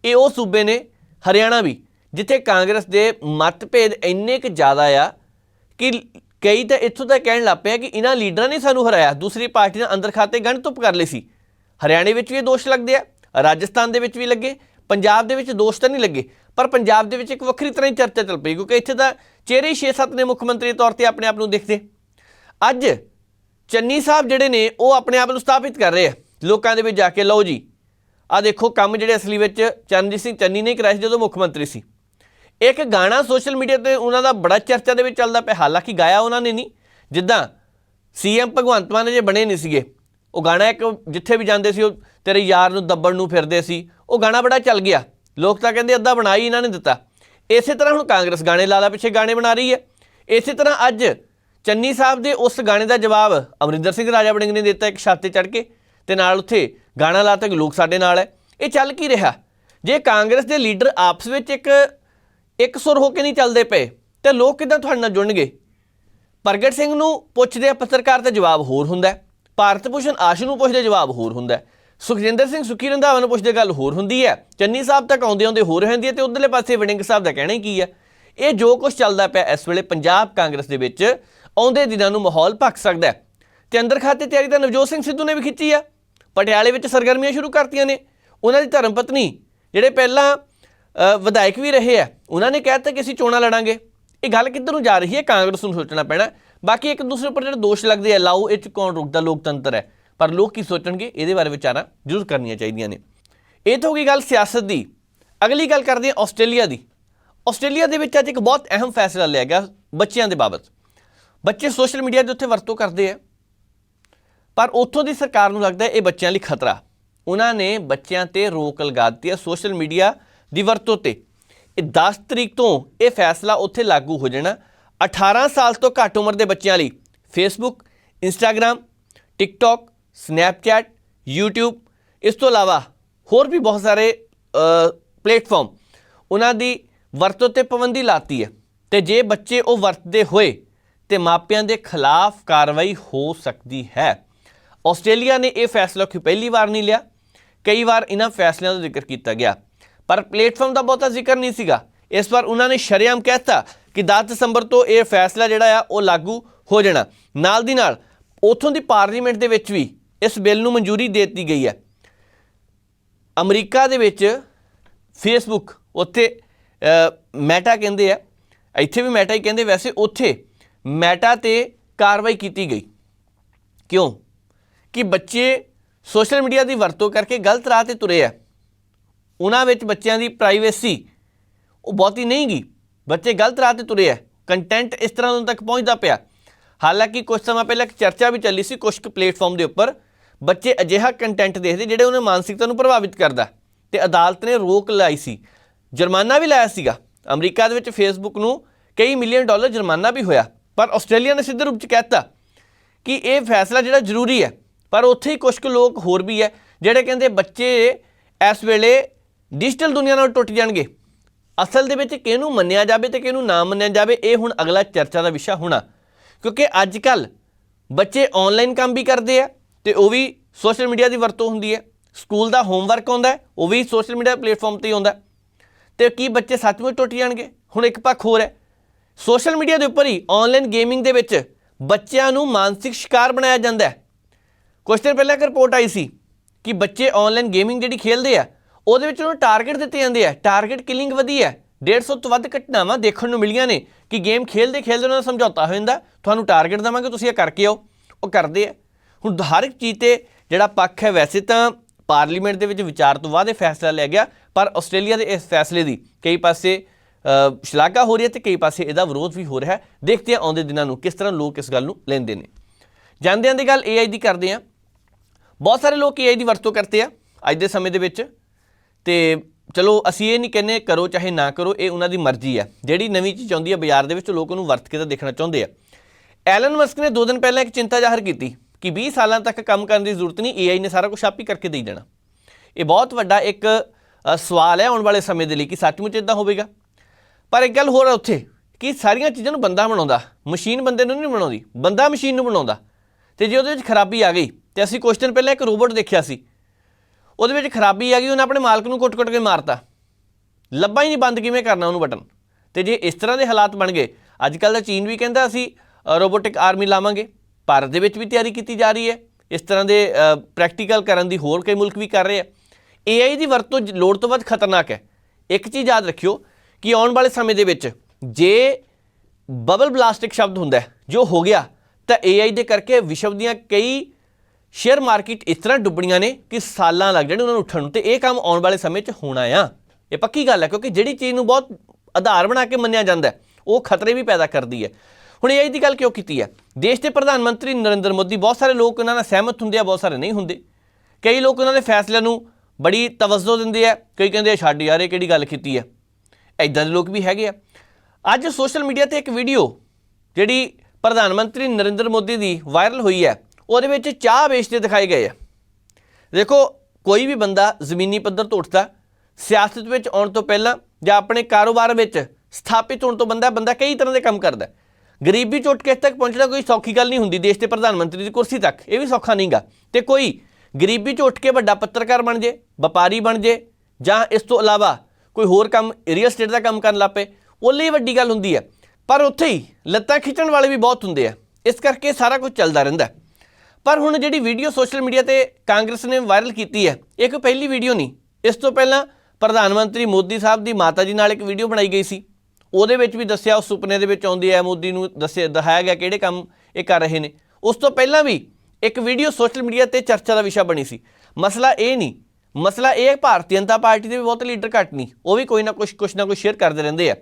ਇਹ ਉਹ ਸੂਬੇ ਨੇ, ਹਰਿਆਣਾ ਵੀ, ਜਿੱਥੇ ਕਾਂਗਰਸ ਦੇ ਮਤਭੇਦ ਇੰਨੇ ਕੁ ਜ਼ਿਆਦਾ ਆ ਕਿ ਕਈ ਤਾਂ ਇੱਥੋਂ ਤੱਕ ਕਹਿਣ ਲੱਗ ਪਏ ਕਿ ਇਹਨਾਂ ਲੀਡਰਾਂ ਨੇ ਸਾਨੂੰ ਹਰਾਇਆ। ਦੂਸਰੀ ਪਾਰਟੀ ਨਾਲ ਅੰਦਰ ਖਾਤੇ ਗਣ ਧੁੱਪ ਕਰ ਲਈ ਸੀ। ਹਰਿਆਣੇ ਵਿੱਚ ਵੀ ਇਹ ਦੋਸ਼ ਲੱਗਦੇ ਆ, ਰਾਜਸਥਾਨ ਦੇ ਵਿੱਚ ਵੀ ਲੱਗੇ, ਪੰਜਾਬ ਦੇ ਵਿੱਚ ਦੋਸ਼ ਤਾਂ ਨਹੀਂ ਲੱਗੇ, ਪਰ ਪੰਜਾਬ ਦੇ ਵਿੱਚ ਇੱਕ ਵੱਖਰੀ ਤਰ੍ਹਾਂ ਦੀ ਚਰਚਾ ਚੱਲ ਪਈ, ਕਿਉਂਕਿ ਇੱਥੇ ਤਾਂ ਚਿਹਰੇ ਹੀ 6-7 ਨੇ ਮੁੱਖ ਮੰਤਰੀ ਦੇ ਤੌਰ ਤੇ ਆਪਣੇ ਆਪ ਨੂੰ ਦੇਖਦੇ। ਅੱਜ ਚੰਨੀ ਸਾਹਿਬ ਜਿਹੜੇ ਨੇ, ਉਹ ਆਪਣੇ ਆਪ ਨੂੰ ਸਥਾਪਿਤ ਕਰ ਰਹੇ ਆ। ਲੋਕਾਂ ਦੇ ਵਿੱਚ ਜਾ ਕੇ, ਲਓ ਜੀ ਆ ਦੇਖੋ, ਕੰਮ ਜਿਹੜੇ ਅਸਲੀ ਵਿੱਚ ਚਰਨਜੀਤ ਸਿੰਘ ਚੰਨੀ ਨੇ ਕਰਾਇਆ ਸੀ ਜਦੋਂ ਮੁੱਖ ਮੰਤਰੀ ਸੀ। ਇੱਕ ਗਾਣਾ ਸੋਸ਼ਲ ਮੀਡੀਆ ਤੇ ਉਹਨਾਂ ਦਾ ਬੜਾ ਚਰਚਾ ਦੇ ਵਿੱਚ ਚੱਲਦਾ ਪਿਆ, ਹਾਲਾਂਕਿ ਗਾਇਆ ਉਹਨਾਂ ਨੇ ਨਹੀਂ। ਜਿੱਦਾਂ ਸੀਐਮ ਭਗਵੰਤ ਮਾਨ ਜੇ ਬਣੇ ਨਹੀਂ ਸੀਗੇ। ਉਹ ਗਾਣਾ ਇੱਕ ਜਿੱਥੇ ਵੀ ਜਾਂਦੇ ਸੀ, ਉਹ ਤੇਰੇ ਯਾਰ ਨੂੰ ਦੱਬਣ ਨੂੰ ਫਿਰਦੇ ਸੀ। ਉਹ ਗਾਣਾ ਬੜਾ ਚੱਲ ਗਿਆ। ਲੋਕ ਤਾਂ ਕਹਿੰਦੇ ਅੱਧਾ ਬਣਾ ਹੀ ਇਹਨਾਂ ਨੇ ਦਿੱਤਾ। ਇਸੇ ਤਰ੍ਹਾਂ ਹੁਣ ਕਾਂਗਰਸ ਗਾਣੇ ਲਾਲਾ ਪਿੱਛੇ ਗਾਣੇ ਬਣਾ ਰਹੀ ਹੈ। ਇਸੇ ਤਰ੍ਹਾਂ ਅੱਜ ਚੰਨੀ ਸਾਹਿਬ ਦੇ ਉਸ ਗਾਣੇ ਦਾ ਜਵਾਬ ਅਮਰਿੰਦਰ ਸਿੰਘ ਰਾਜਾ ਵੜਿੰਗ ਨੇ ਦਿੱਤਾ ਇੱਕ ਛੱਤ ਤੇ ਚੜ ਕੇ ਤੇ ਨਾਲ ਉੱਥੇ ਗਾਣਾ ਲਾ ਤੱਕ ਲੋਕ ਸਾਡੇ ਨਾਲ ਹੈ। ਇਹ ਚੱਲ ਕੀ ਰਿਹਾ? ਜੇ ਕਾਂਗਰਸ ਦੇ ਲੀਡਰ ਆਪਸ ਵਿੱਚ ਇੱਕ ਇੱਕ ਸੁਰ ਹੋ ਕੇ ਨਹੀਂ ਚੱਲਦੇ ਪਏ ਤੇ ਲੋਕ ਕਿਦਾਂ ਤੁਹਾਡੇ ਨਾਲ ਜੁੜਨਗੇ? ਪ੍ਰਗਟ ਸਿੰਘ ਨੂੰ ਪੁੱਛਦੇ ਆ ਪੱਤਰਕਾਰ ਤੇ ਜਵਾਬ ਹੋਰ ਹੁੰਦਾ ਭਾਰਤ ਭੂਸ਼ਣ ਆਸ਼ੂ ਨੂੰ ਪੁੱਛਦੇ ਜਵਾਬ ਹੋਰ ਹੁੰਦਾ ਸੁਖਜਿੰਦਰ ਸਿੰਘ ਸੁਖੀ ਰੰਧਾਵਾ ਨੂੰ ਪੁੱਛਦੇ ਗੱਲ ਹੋਰ ਹੁੰਦੀ ਹੈ। ਚੰਨੀ ਸਾਹਿਬ ਤੱਕ ਆਉਂਦੇ ਆਉਂਦੇ ਹੋਰ ਰਹਿੰਦੀ ਹੈ ਤੇ ਉਧਰਲੇ ਪਾਸੇ ਵੜਿੰਗ ਸਾਹਿਬ ਦਾ ਕਹਿਣਾ ਹੀ ਕੀ ਹੈ? ਇਹ ਜੋ ਕੁਝ ਚੱਲਦਾ ਪਿਆ ਇਸ ਵੇਲੇ ਪੰਜਾਬ ਕਾਂਗਰਸ ਦੇ ਵਿੱਚ ਆਉਂਦੇ ਦਿਨਾਂ ਨੂੰ ਮਾਹੌਲ ਭਖ ਸਕਦਾ ਹੈ। ਤੇ ਅੰਦਰ ਖਾਤੇ ਤਿਆਰੀ ਤਾਂ ਨਵਜੋਤ ਸਿੰਘ ਸਿੱਧੂ ਨੇ ਵੀ ਖਿੱਚੀ ਆ ਪਟਿਆਲੇ ਵਿੱਚ ਸਰਗਰਮੀਆਂ ਸ਼ੁਰੂ ਕਰਤੀਆਂ ਨੇ। ਉਹਨਾਂ ਦੀ ਧਰਮ ਪਤਨੀ, ਜਿਹੜੇ ਪਹਿਲਾਂ ਵਿਧਾਇਕ ਵੀ ਰਹੇ ਆ। ਉਹਨਾਂ ਨੇ ਕਹਿਤਾ ਕਿ ਅਸੀਂ ਚੋਣਾਂ ਲੜਾਂਗੇ। ਇਹ ਗੱਲ ਕਿੱਧਰ ਨੂੰ ਜਾ ਰਹੀ ਹੈ, ਕਾਂਗਰਸ ਨੂੰ ਸੋਚਣਾ ਪੈਣਾ। ਬਾਕੀ ਇੱਕ ਦੂਸਰੇ ਉੱਪਰ ਜਿਹੜੇ ਦੋਸ਼ ਲੱਗਦੇ ਆ, ਲਾਓ ਇਹ 'ਚ ਕੌਣ ਰੁਕਦਾ, ਲੋਕਤੰਤਰ ਹੈ। ਪਰ ਲੋਕ ਕੀ ਸੋਚਣਗੇ, ਇਹਦੇ ਬਾਰੇ ਵਿਚਾਰਾਂ ਜ਼ਰੂਰ ਕਰਨੀਆਂ ਚਾਹੀਦੀਆਂ ਨੇ। ਇਹ ਤਾਂ ਹੋ ਗਈ ਗੱਲ ਸਿਆਸਤ ਦੀ। ਅਗਲੀ ਗੱਲ ਕਰਦੇ ਹਾਂ ਆਸਟ੍ਰੇਲੀਆ ਦੀ। ਆਸਟ੍ਰੇਲੀਆ ਦੇ ਵਿੱਚ ਅੱਜ ਇੱਕ ਬਹੁਤ ਅਹਿਮ ਫੈਸਲਾ ਲਿਆ ਗਿਆ ਬੱਚਿਆਂ ਦੇ ਬਾਬਤ। ਬੱਚੇ ਸੋਸ਼ਲ ਮੀਡੀਆ ਦੇ ਉੱਤੇ ਵਰਤੋਂ ਕਰਦੇ ਆ। ਪਰ ਉੱਥੋਂ ਦੀ ਸਰਕਾਰ ਨੂੰ ਲੱਗਦਾ ਇਹ ਬੱਚਿਆਂ ਲਈ ਖਤਰਾ। ਉਹਨਾਂ ਨੇ ਬੱਚਿਆਂ ਤੇ ਰੋਕ ਲਗਾ ਦਿੱਤੀ ਹੈ ਸੋਸ਼ਲ ਮੀਡੀਆ ਦੀ ਵਰਤੋਂ ਤੇ। ਇਹ 10 ਤਰੀਕ ਤੋਂ ਇਹ ਫੈਸਲਾ ਉੱਥੇ ਲਾਗੂ ਹੋ ਜਾਣਾ। 18 ਸਾਲ ਤੋਂ ਘੱਟ ਉਮਰ ਦੇ ਬੱਚਿਆਂ ਲਈ Facebook Instagram TikTok Snapchat YouTube, ਇਸ ਤੋਂ ਇਲਾਵਾ ਹੋਰ ਵੀ ਬਹੁਤ ਸਾਰੇ ਪਲੇਟਫਾਰਮ ਉਹਨਾਂ ਦੀ ਵਰਤੋਂ ਤੇ ਪਾਬੰਦੀ ਲਾਤੀ ਹੈ। ਤੇ ਜੇ ਬੱਚੇ ਉਹ ਵਰਤਦੇ ਹੋਏ ਤੇ ਮਾਪਿਆਂ ਦੇ ਖਿਲਾਫ ਕਾਰਵਾਈ ਹੋ ਸਕਦੀ ਹੈ। ਆਸਟ੍ਰੇਲੀਆ ਨੇ ਇਹ ਫੈਸਲਾ ਕੋਈ ਪਹਿਲੀ ਵਾਰ ਨਹੀਂ ਲਿਆ। ਕਈ ਵਾਰ ਇਹਨਾਂ ਫੈਸਲਿਆਂ ਦਾ ਜ਼ਿਕਰ ਕੀਤਾ ਗਿਆ। ਪਰ ਪਲੇਟਫਾਰਮ ਦਾ ਬਹੁਤਾ ਜ਼ਿਕਰ ਨਹੀਂ ਸੀਗਾ। ਇਸ ਵਾਰ ਉਹਨਾਂ ਨੇ ਸ਼ਰੇਆਮ ਕਹਿਤਾ ਕਿ 10 ਦਸੰਬਰ ਤੋਂ ਇਹ ਫੈਸਲਾ ਜਿਹੜਾ ਆ, ਉਹ ਲਾਗੂ ਹੋ ਜਾਣਾ। ਨਾਲ ਦੀ ਨਾਲ ਉਥੋਂ ਦੀ ਪਾਰਲੀਮੈਂਟ ਦੇ ਵਿੱਚ ਵੀ ਇਸ ਬਿੱਲ ਨੂੰ ਮਨਜ਼ੂਰੀ ਦੇ ਦਿੱਤੀ ਗਈ ਹੈ। ਅਮਰੀਕਾ ਦੇ ਵਿੱਚ ਫੇਸਬੁੱਕ ਉੱਥੇ ਮੈਟਾ ਕਹਿੰਦੇ ਆ, ਇੱਥੇ ਵੀ ਮੈਟਾ ਹੀ ਕਹਿੰਦੇ, ਵੈਸੇ ਉੱਥੇ ਮੈਟਾ ਤੇ ਕਾਰਵਾਈ ਕੀਤੀ ਗਈ। ਕਿਉਂ? ਕਿ ਬੱਚੇ ਸੋਸ਼ਲ ਮੀਡੀਆ ਦੀ ਵਰਤੋਂ ਕਰਕੇ ਗਲਤ ਰਾਹ ਤੇ ਤੁਰੇ ਆ। ਉਹਨਾਂ ਵਿੱਚ ਬੱਚਿਆਂ ਦੀ ਪ੍ਰਾਈਵੇਸੀ ਉਹ ਬਹੁਤੀ ਨਹੀਂ ਗਈ ਬੱਚੇ ਗਲਤ ਰਾਹ ਤੇ ਤੁਰੇ ਆ। ਕੰਟੈਂਟ ਇਸ ਤਰ੍ਹਾਂ ਉਹਨਾਂ ਤੱਕ ਪਹੁੰਚਦਾ ਪਿਆ। ਹਾਲਾਂਕਿ ਕੁਝ ਸਮਾਂ ਪਹਿਲਾਂ ਇੱਕ ਚਰਚਾ ਵੀ ਚੱਲੀ ਸੀ ਕੁਝ ਕੁ ਪਲੇਟਫਾਰਮ ਦੇ ਉੱਪਰ। ਬੱਚੇ ਅਜਿਹਾ ਕੰਟੈਂਟ ਦੇਖਦੇ ਜਿਹੜੇ ਉਹਨਾਂ ਮਾਨਸਿਕਤਾ ਨੂੰ ਪ੍ਰਭਾਵਿਤ ਕਰਦਾ। ਤੇ ਅਦਾਲਤ ਨੇ ਰੋਕ ਲਾਈ ਸੀ। ਜੁਰਮਾਨਾ ਵੀ ਲਾਇਆ ਸੀਗਾ। ਅਮਰੀਕਾ ਦੇ ਵਿੱਚ ਫੇਸਬੁੱਕ ਨੂੰ ਕਈ ਮਿਲੀਅਨ ਡਾਲਰ ਜੁਰਮਾਨਾ ਵੀ ਹੋਇਆ। ਪਰ ਆਸਟ੍ਰੇਲੀਆ ਨੇ ਸਿੱਧੇ ਰੂਪ 'ਚ ਕਹਿਤਾ ਕਿ ਇਹ ਫੈਸਲਾ ਜਿਹੜਾ ਜ਼ਰੂਰੀ ਹੈ। ਪਰ ਉੱਥੇ ਹੀ ਕੁਝ ਕੁ ਲੋਕ ਹੋਰ ਵੀ ਹੈ। ਜਿਹੜੇ ਕਹਿੰਦੇ ਬੱਚੇ ਇਸ ਵੇਲੇ ਡਿਜੀਟਲ ਦੁਨੀਆ ਨਾਲ ਟੁੱਟ ਜਾਣਗੇ। ਅਸਲ ਦੇ ਵਿੱਚ ਕਿਹਨੂੰ ਮੰਨਿਆ ਜਾਵੇ ਤੇ ਕਿਹਨੂੰ ਨਾ ਮੰਨਿਆ ਜਾਵੇ, ਇਹ ਹੁਣ ਅਗਲਾ ਚਰਚਾ ਦਾ ਵਿਸ਼ਾ ਹੋਣਾ। ਕਿਉਂਕਿ ਅੱਜ ਕੱਲ ਬੱਚੇ ਆਨਲਾਈਨ ਕੰਮ ਵੀ ਕਰਦੇ ਆ ਤੇ ਉਹ ਵੀ ਸੋਸ਼ਲ ਮੀਡੀਆ ਦੀ ਵਰਤੋਂ ਹੁੰਦੀ ਹੈ। ਸਕੂਲ ਦਾ ਹੋਮਵਰਕ ਆਉਂਦਾ ਉਹ ਵੀ ਸੋਸ਼ਲ ਮੀਡੀਆ ਪਲੇਟਫਾਰਮ ਤੇ ਹੀ ਆਉਂਦਾ ਹੈ। ਤੇ ਕੀ ਬੱਚੇ ਸੱਚਮੁੱਚ ਟੁੱਟ ਜਾਣਗੇ? ਹੁਣ ਇੱਕ ਪੱਖ ਹੋਰ ਹੈ। ਸੋਸ਼ਲ ਮੀਡੀਆ ਦੇ ਉੱਪਰ ਹੀ ਆਨਲਾਈਨ ਗੇਮਿੰਗ ਦੇ ਵਿੱਚ ਬੱਚਿਆਂ ਨੂੰ ਮਾਨਸਿਕ ਸ਼ਿਕਾਰ ਬਣਾਇਆ ਜਾਂਦਾ ਹੈ। ਕੁਝ ਦਿਨ ਪਹਿਲਾਂ ਇੱਕ ਰਿਪੋਰਟ ਆਈ ਸੀ ਕਿ ਬੱਚੇ ਆਨਲਾਈਨ ਗੇਮਿੰਗ ਜਿਹੜੀ ਖੇਡਦੇ ਆ ਉਹਦੇ ਵਿੱਚ ਉਹਨਾਂ ਨੂੰ ਟਾਰਗੇਟ ਦਿੱਤੇ ਜਾਂਦੇ ਆ ਟਾਰਗੇਟ ਕਿਲਿੰਗ ਵਧੀ ਹੈ। 150 ਤੋਂ ਵੱਧ ਘਟਨਾਵਾਂ ਦੇਖਣ ਨੂੰ ਮਿਲੀਆਂ ਨੇ ਕਿ ਗੇਮ ਖੇਲਦੇ ਖੇਲਦੇ ਉਹਨਾਂ ਦਾ ਸਮਝੌਤਾ ਹੋ ਜਾਂਦਾ। ਤੁਹਾਨੂੰ ਟਾਰਗੇਟ ਦੇਵਾਂਗੇ, ਤੁਸੀਂ ਇਹ ਕਰਕੇ ਆਓ। ਉਹ ਕਰਦੇ ਆ। ਹੁਣ ਹਰ ਇੱਕ ਚੀਜ਼ ਤੇ ਜਿਹੜਾ ਪੱਖ ਹੈ, ਵੈਸੇ ਤਾਂ ਪਾਰਲੀਮੈਂਟ ਦੇ ਵਿੱਚ ਵਿਚਾਰ ਤੋਂ ਬਾਅਦ ਇਹ ਫੈਸਲਾ ਲਿਆ ਗਿਆ, ਪਰ ਆਸਟ੍ਰੇਲੀਆ ਦੇ ਇਸ ਫੈਸਲੇ ਦੀ ਕਈ ਪਾਸੇ ਸ਼ਲਾਘਾ ਹੋ ਰਹੀ ਹੈ ਤੇ ਕਈ ਪਾਸੇ ਇਹਦਾ ਵਿਰੋਧ ਵੀ ਹੋ ਰਿਹਾ ਹੈ। ਦੇਖਦੇ ਹਾਂ ਆਉਂਦੇ ਦਿਨਾਂ ਨੂੰ ਕਿਸ ਤਰ੍ਹਾਂ ਲੋਕ ਇਸ ਗੱਲ ਨੂੰ ਲੈਂਦੇ ਨੇ। ਜਾਂਦਿਆਂ ਦੀ ਗੱਲ AI ਦੀ ਕਰਦੇ ਆ ਬਹੁਤ ਸਾਰੇ ਲੋਕ AI ਦੀ ਵਰਤੋਂ ਕਰਦੇ ਆ। ਅੱਜ ਦੇ ਸਮੇਂ ਦੇ ਵਿੱਚ ਤੇ ਚਲੋ, ਅਸੀਂ ਇਹ ਨਹੀਂ ਕਹਿੰਦੇ ਕਰੋ ਚਾਹੇ ਨਾ ਕਰੋ, ਇਹ ਉਹਨਾਂ ਦੀ ਮਰਜ਼ੀ ਹੈ। ਜਿਹੜੀ ਨਵੀਂ ਚੀਜ਼ ਆਉਂਦੀ ਹੈ, ਬਾਜ਼ਾਰ ਦੇ ਵਿੱਚ ਲੋਕ ਉਹਨੂੰ ਵਰਤ ਕੇ ਤਾਂ ਦੇਖਣਾ ਚਾਹੁੰਦੇ ਆ। ਐਲਨ ਮਸਕ ਨੇ 2 ਦਿਨ ਪਹਿਲਾਂ ਇੱਕ ਚਿੰਤਾ ਜ਼ਾਹਰ ਕੀਤੀ ਕਿ 20 ਸਾਲਾਂ ਤੱਕ ਕੰਮ ਕਰਨ ਦੀ ਜ਼ਰੂਰਤ ਨਹੀਂ AI ਨੇ ਸਾਰਾ ਕੁਝ ਆਪ ਹੀ ਕਰਕੇ ਦੇ ਦੇਣਾ। ਇਹ ਬਹੁਤ ਵੱਡਾ ਇੱਕ ਸਵਾਲ ਹੈ ਆਉਣ ਵਾਲੇ ਸਮੇਂ ਦੇ ਲਈ ਕਿ ਸੱਚਮੁੱਚ ਇਦਾਂ ਹੋਵੇਗਾ? ਪਰ ਇੱਕ ਗੱਲ ਹੋਰ ਹੈ ਉੱਥੇ ਕਿ ਸਾਰੀਆਂ ਚੀਜ਼ਾਂ ਨੂੰ ਬੰਦਾ ਬਣਾਉਂਦਾ, ਮਸ਼ੀਨ ਬੰਦੇ ਨੂੰ ਨਹੀਂ ਬਣਾਉਂਦੀ, ਬੰਦਾ ਮਸ਼ੀਨ ਨੂੰ ਬਣਾਉਂਦਾ। ਤੇ ਜੇ ਉਹਦੇ ਵਿੱਚ ਖਰਾਬੀ ਆ ਗਈ, ਤੇ ਅਸੀਂ ਕੁਝ ਦਿਨ ਪਹਿਲਾਂ ਇੱਕ ਰੋਬੋਟ ਦੇਖਿਆ ਸੀ ਉਹਦੇ ਵਿੱਚ ਖਰਾਬੀ ਆ ਗਈ, ਉਹਨੇ ਆਪਣੇ ਮਾਲਕ ਨੂੰ ਕੁੱਟ-ਕੁੱਟ ਕੇ ਮਾਰਤਾ। ਲੱਭਾ ਹੀ ਨਹੀਂ ਬੰਦ ਕਿਵੇਂ ਕਰਨਾ ਉਹਨੂੰ ਬਟਨ। ਤੇ ਜੇ ਇਸ ਤਰ੍ਹਾਂ ਦੇ ਹਾਲਾਤ ਬਣ ਗਏ ਅੱਜ ਕੱਲ ਦਾ ਚੀਨ ਵੀ ਕਹਿੰਦਾ ਅਸੀਂ ਰੋਬੋਟਿਕ ਆਰਮੀ ਲਾਵਾਂਗੇ। ਭਾਰਤ ਦੇ ਵਿੱਚ ਵੀ ਤਿਆਰੀ ਕੀਤੀ ਜਾ ਰਹੀ ਹੈ। ਇਸ ਤਰ੍ਹਾਂ ਦੇ ਪ੍ਰੈਕਟੀਕਲ ਕਰਨ ਦੀ ਹੋਰ ਕਈ ਮੁਲਕ ਵੀ ਕਰ ਰਹੇ ਆ। AI ਦੀ ਵਰਤੋਂ ਜ- ਲੋੜ ਤੋਂ ਵੱਧ ਖਤਰਨਾਕ ਹੈ। ਇੱਕ ਚੀਜ਼ ਯਾਦ ਰੱਖਿਓ ਕਿ ਆਉਣ ਵਾਲੇ ਸਮੇਂ ਦੇ ਵਿੱਚ ਜੇ ਬਬਲ ਬਲਾਸਟਿਕ ਸ਼ਬਦ ਹੁੰਦਾ ਜੋ ਹੋ ਗਿਆ, ਤਾਂ AI ਦੇ ਕਰਕੇ ਵਿਸ਼ਵ ਦੀਆਂ ਕਈ ਸ਼ੇਅਰ ਮਾਰਕੀਟ ਇਸ ਤਰ੍ਹਾਂ ਡੁੱਬਣੀਆਂ ਨੇ ਕਿ ਸਾਲਾਂ ਲੱਗ ਜਾਣੇ ਉਹਨਾਂ ਨੂੰ ਉੱਠਣ ਨੂੰ ਤੇ ਇਹ ਕੰਮ ਆਉਣ ਵਾਲੇ ਸਮੇਂ 'ਚ ਹੋਣਾ ਆ। ਇਹ ਪੱਕੀ ਗੱਲ ਹੈ ਕਿਉਂਕਿ ਜਿਹੜੀ ਚੀਜ਼ ਨੂੰ ਬਹੁਤ ਆਧਾਰ ਬਣਾ ਕੇ ਮੰਨਿਆ ਜਾਂਦਾ ਉਹ ਖਤਰੇ ਵੀ ਪੈਦਾ ਕਰਦੀ ਹੈ। ਹੁਣ AI ਦੀ ਗੱਲ ਕਿਉਂ ਕੀਤੀ ਹੈ? ਦੇਸ਼ ਦੇ ਪ੍ਰਧਾਨ ਮੰਤਰੀ ਨਰਿੰਦਰ ਮੋਦੀ ਬਹੁਤ ਸਾਰੇ ਲੋਕ ਉਹਨਾਂ ਨਾਲ ਸਹਿਮਤ ਹੁੰਦੇ ਆ, ਬਹੁਤ ਸਾਰੇ ਨਹੀਂ ਹੁੰਦੇ। ਕਈ ਲੋਕ ਉਹਨਾਂ ਦੇ ਫੈਸਲਿਆਂ ਨੂੰ ਬੜੀ ਤਵੱਜੋ ਦਿੰਦੇ ਆ, ਕਈ ਕਹਿੰਦੇ ਆ, ਛੱਡ ਯਾਰ, ਇਹ ਕਿਹੜੀ ਗੱਲ ਕੀਤੀ ਹੈ? ਐਦਾਂ ਦੇ ਲੋਕ ਵੀ ਹੈਗੇ ਆ। ਅੱਜ ਸੋਸ਼ਲ ਮੀਡੀਆ ਤੇ ਇੱਕ ਵੀਡੀਓ ਜਿਹੜੀ ਪ੍ਰਧਾਨ ਮੰਤਰੀ ਨਰਿੰਦਰ ਮੋਦੀ ਦੀ ਵਾਇਰਲ ਹੋਈ ਹੈ ਉਹਦੇ ਵਿੱਚ ਚਾਹ ਵੇਚਦੇ ਦਿਖਾਏ ਗਏ ਆ। ਦੇਖੋ, ਕੋਈ ਵੀ ਬੰਦਾ ਜ਼ਮੀਨੀ ਪੱਧਰ ਤੋਂ ਉੱਠਦਾ, ਸਿਆਸਤ ਵਿੱਚ ਆਉਣ ਤੋਂ ਪਹਿਲਾਂ ਜਾਂ ਆਪਣੇ ਕਾਰੋਬਾਰ ਵਿੱਚ ਸਥਾਪਿਤ ਹੋਣ ਤੋਂ ਬੰਦਾ ਬੰਦਾ ਕਈ ਤਰ੍ਹਾਂ ਦੇ ਕੰਮ ਕਰਦਾ। ਗਰੀਬੀ ਚੋਂ ਉੱਠ ਕੇ ਤੱਕ ਪਹੁੰਚਣਾ ਕੋਈ ਸੌਖੀ ਗੱਲ ਨਹੀਂ ਹੁੰਦੀ, ਦੇਸ਼ ਦੇ ਪ੍ਰਧਾਨ ਮੰਤਰੀ ਦੀ ਕੁਰਸੀ ਤੱਕ, ਇਹ ਵੀ ਸੌਖਾ ਨਹੀਂਗਾ। ਤੇ ਕੋਈ ਗਰੀਬੀ ਚੋਂ ਉੱਠ ਕੇ ਵੱਡਾ ਪੱਤਰਕਾਰ ਬਣ ਜੇ, ਵਪਾਰੀ ਬਣ ਜੇ, ਜਾਂ ਇਸ ਤੋਂ ਇਲਾਵਾ ਕੋਈ ਹੋਰ ਕੰਮ ਰੀਅਲ ਸਟੇਟ ਦਾ ਕੰਮ ਕਰਨ ਲੱਪੇ ਉਹ ਲਈ ਵੱਡੀ ਗੱਲ ਹੁੰਦੀ ਹੈ। ਪਰ ਉੱਥੇ ਹੀ ਲੱਤਾਂ ਖਿੱਚਣ ਵਾਲੇ ਵੀ ਬਹੁਤ ਹੁੰਦੇ ਆ। ਇਸ ਕਰਕੇ ਸਾਰਾ ਕੁਝ ਚੱਲਦਾ ਰਹਿੰਦਾ। ਪਰ ਹੁਣ ਜਿਹੜੀ ਵੀਡੀਓ ਸੋਸ਼ਲ ਮੀਡੀਆ ਤੇ ਕਾਂਗਰਸ ਨੇ ਵਾਇਰਲ ਕੀਤੀ ਹੈ, ਇਹ ਕੋਈ ਪਹਿਲੀ ਵੀਡੀਓ ਨਹੀਂ। ਇਸ ਤੋਂ ਪਹਿਲਾਂ ਪ੍ਰਧਾਨ ਮੰਤਰੀ ਮੋਦੀ ਸਾਹਿਬ ਦੀ ਮਾਤਾ ਜੀ ਨਾਲ ਇੱਕ ਵੀਡੀਓ ਬਣਾਈ ਗਈ ਸੀ। ਉਹਦੇ ਵਿੱਚ ਵੀ ਦੱਸਿਆ ਉਸ ਸੁਪਨੇ ਦੇ ਵਿੱਚ ਆਉਂਦੀ ਹੈ, ਮੋਦੀ ਨੂੰ ਦੱਸਿਆ, ਦਿਖਾਇਆ ਗਿਆ ਕਿਹੜੇ ਕੰਮ ਇਹ ਕਰ ਰਹੇ ਨੇ। ਉਸ ਤੋਂ ਪਹਿਲਾਂ ਵੀ ਇੱਕ ਵੀਡੀਓ ਸੋਸ਼ਲ ਮੀਡੀਆ ਤੇ ਚਰਚਾ ਦਾ ਵਿਸ਼ਾ ਬਣੀ ਸੀ। ਮਸਲਾ ਇਹ ਨਹੀਂ, ਮਸਲਾ ਇਹ ਹੈ ਭਾਰਤੀ ਜਨਤਾ ਪਾਰਟੀ ਦੇ ਵੀ ਬਹੁਤ ਲੀਡਰ ਘੱਟ ਨਹੀਂ, ਉਹ ਵੀ ਕੋਈ ਨਾ ਕੁਛ ਕੁਛ ਨਾ ਕੁਛ ਸ਼ੇਅਰ ਕਰਦੇ ਰਹਿੰਦੇ ਆ।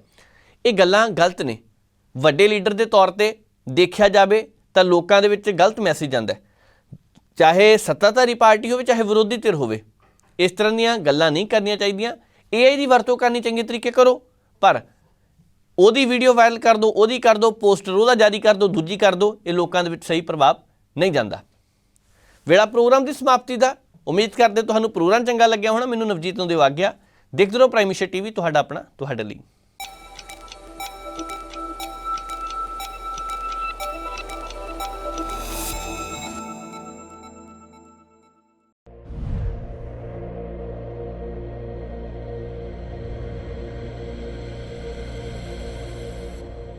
ਇਹ ਗੱਲਾਂ ਗਲਤ ਨੇ। ਵੱਡੇ ਲੀਡਰ ਦੇ ਤੌਰ ਤੇ ਦੇਖਿਆ ਜਾਵੇ ਤਾਂ ਲੋਕਾਂ ਦੇ ਵਿੱਚ ਗਲਤ ਮੈਸੇਜ ਜਾਂਦਾ ਹੈ। ਚਾਹੇ ਸੱਤਾਧਾਰੀ ਪਾਰਟੀ ਹੋਵੇ, ਚਾਹੇ ਵਿਰੋਧੀ ਧਿਰ ਹੋਵੇ, ਇਸ ਤਰ੍ਹਾਂ ਦੀਆਂ ਗੱਲਾਂ ਨਹੀਂ ਕਰਨੀਆਂ ਚਾਹੀਦੀਆਂ। AI ਦੀ ਵਰਤੋਂ ਕਰਨੀ ਚੰਗੇ ਤਰੀਕੇ ਕਰੋ, ਪਰ ਉਹਦੀ ਵੀਡੀਓ ਵਾਇਰਲ ਕਰ ਦਿਓ ਉਹਦੀ ਕਰ ਦਿਓ ਪੋਸਟਰ ਉਹਦਾ ਜਾਰੀ ਕਰ ਦਿਓ ਦੂਜੀ ਕਰ ਦਿਓ ਇਹ ਲੋਕਾਂ ਦੇ ਵਿੱਚ ਸਹੀ ਪ੍ਰਭਾਵ ਨਹੀਂ ਜਾਂਦਾ। ਵੇਲਾ ਪ੍ਰੋਗਰਾਮ ਦੀ ਸਮਾਪਤੀ ਦਾ ਉਮੀਦ ਕਰਦੇ ਤੁਹਾਨੂੰ ਪ੍ਰੋਗਰਾਮ ਚੰਗਾ ਲੱਗਿਆ ਹੋਣਾ। ਮੈਨੂੰ ਨਵਜੀਤ ਨੂੰ ਦਿਓ ਆਗਿਆ। ਦੇਖਦੇ ਰਹੋ ਪ੍ਰਾਈਮ ਮਿਸ਼ਨ ਟੀਵੀ ਤੁਹਾਡਾ ਆਪਣਾ, ਤੁਹਾਡੇ ਲਈ।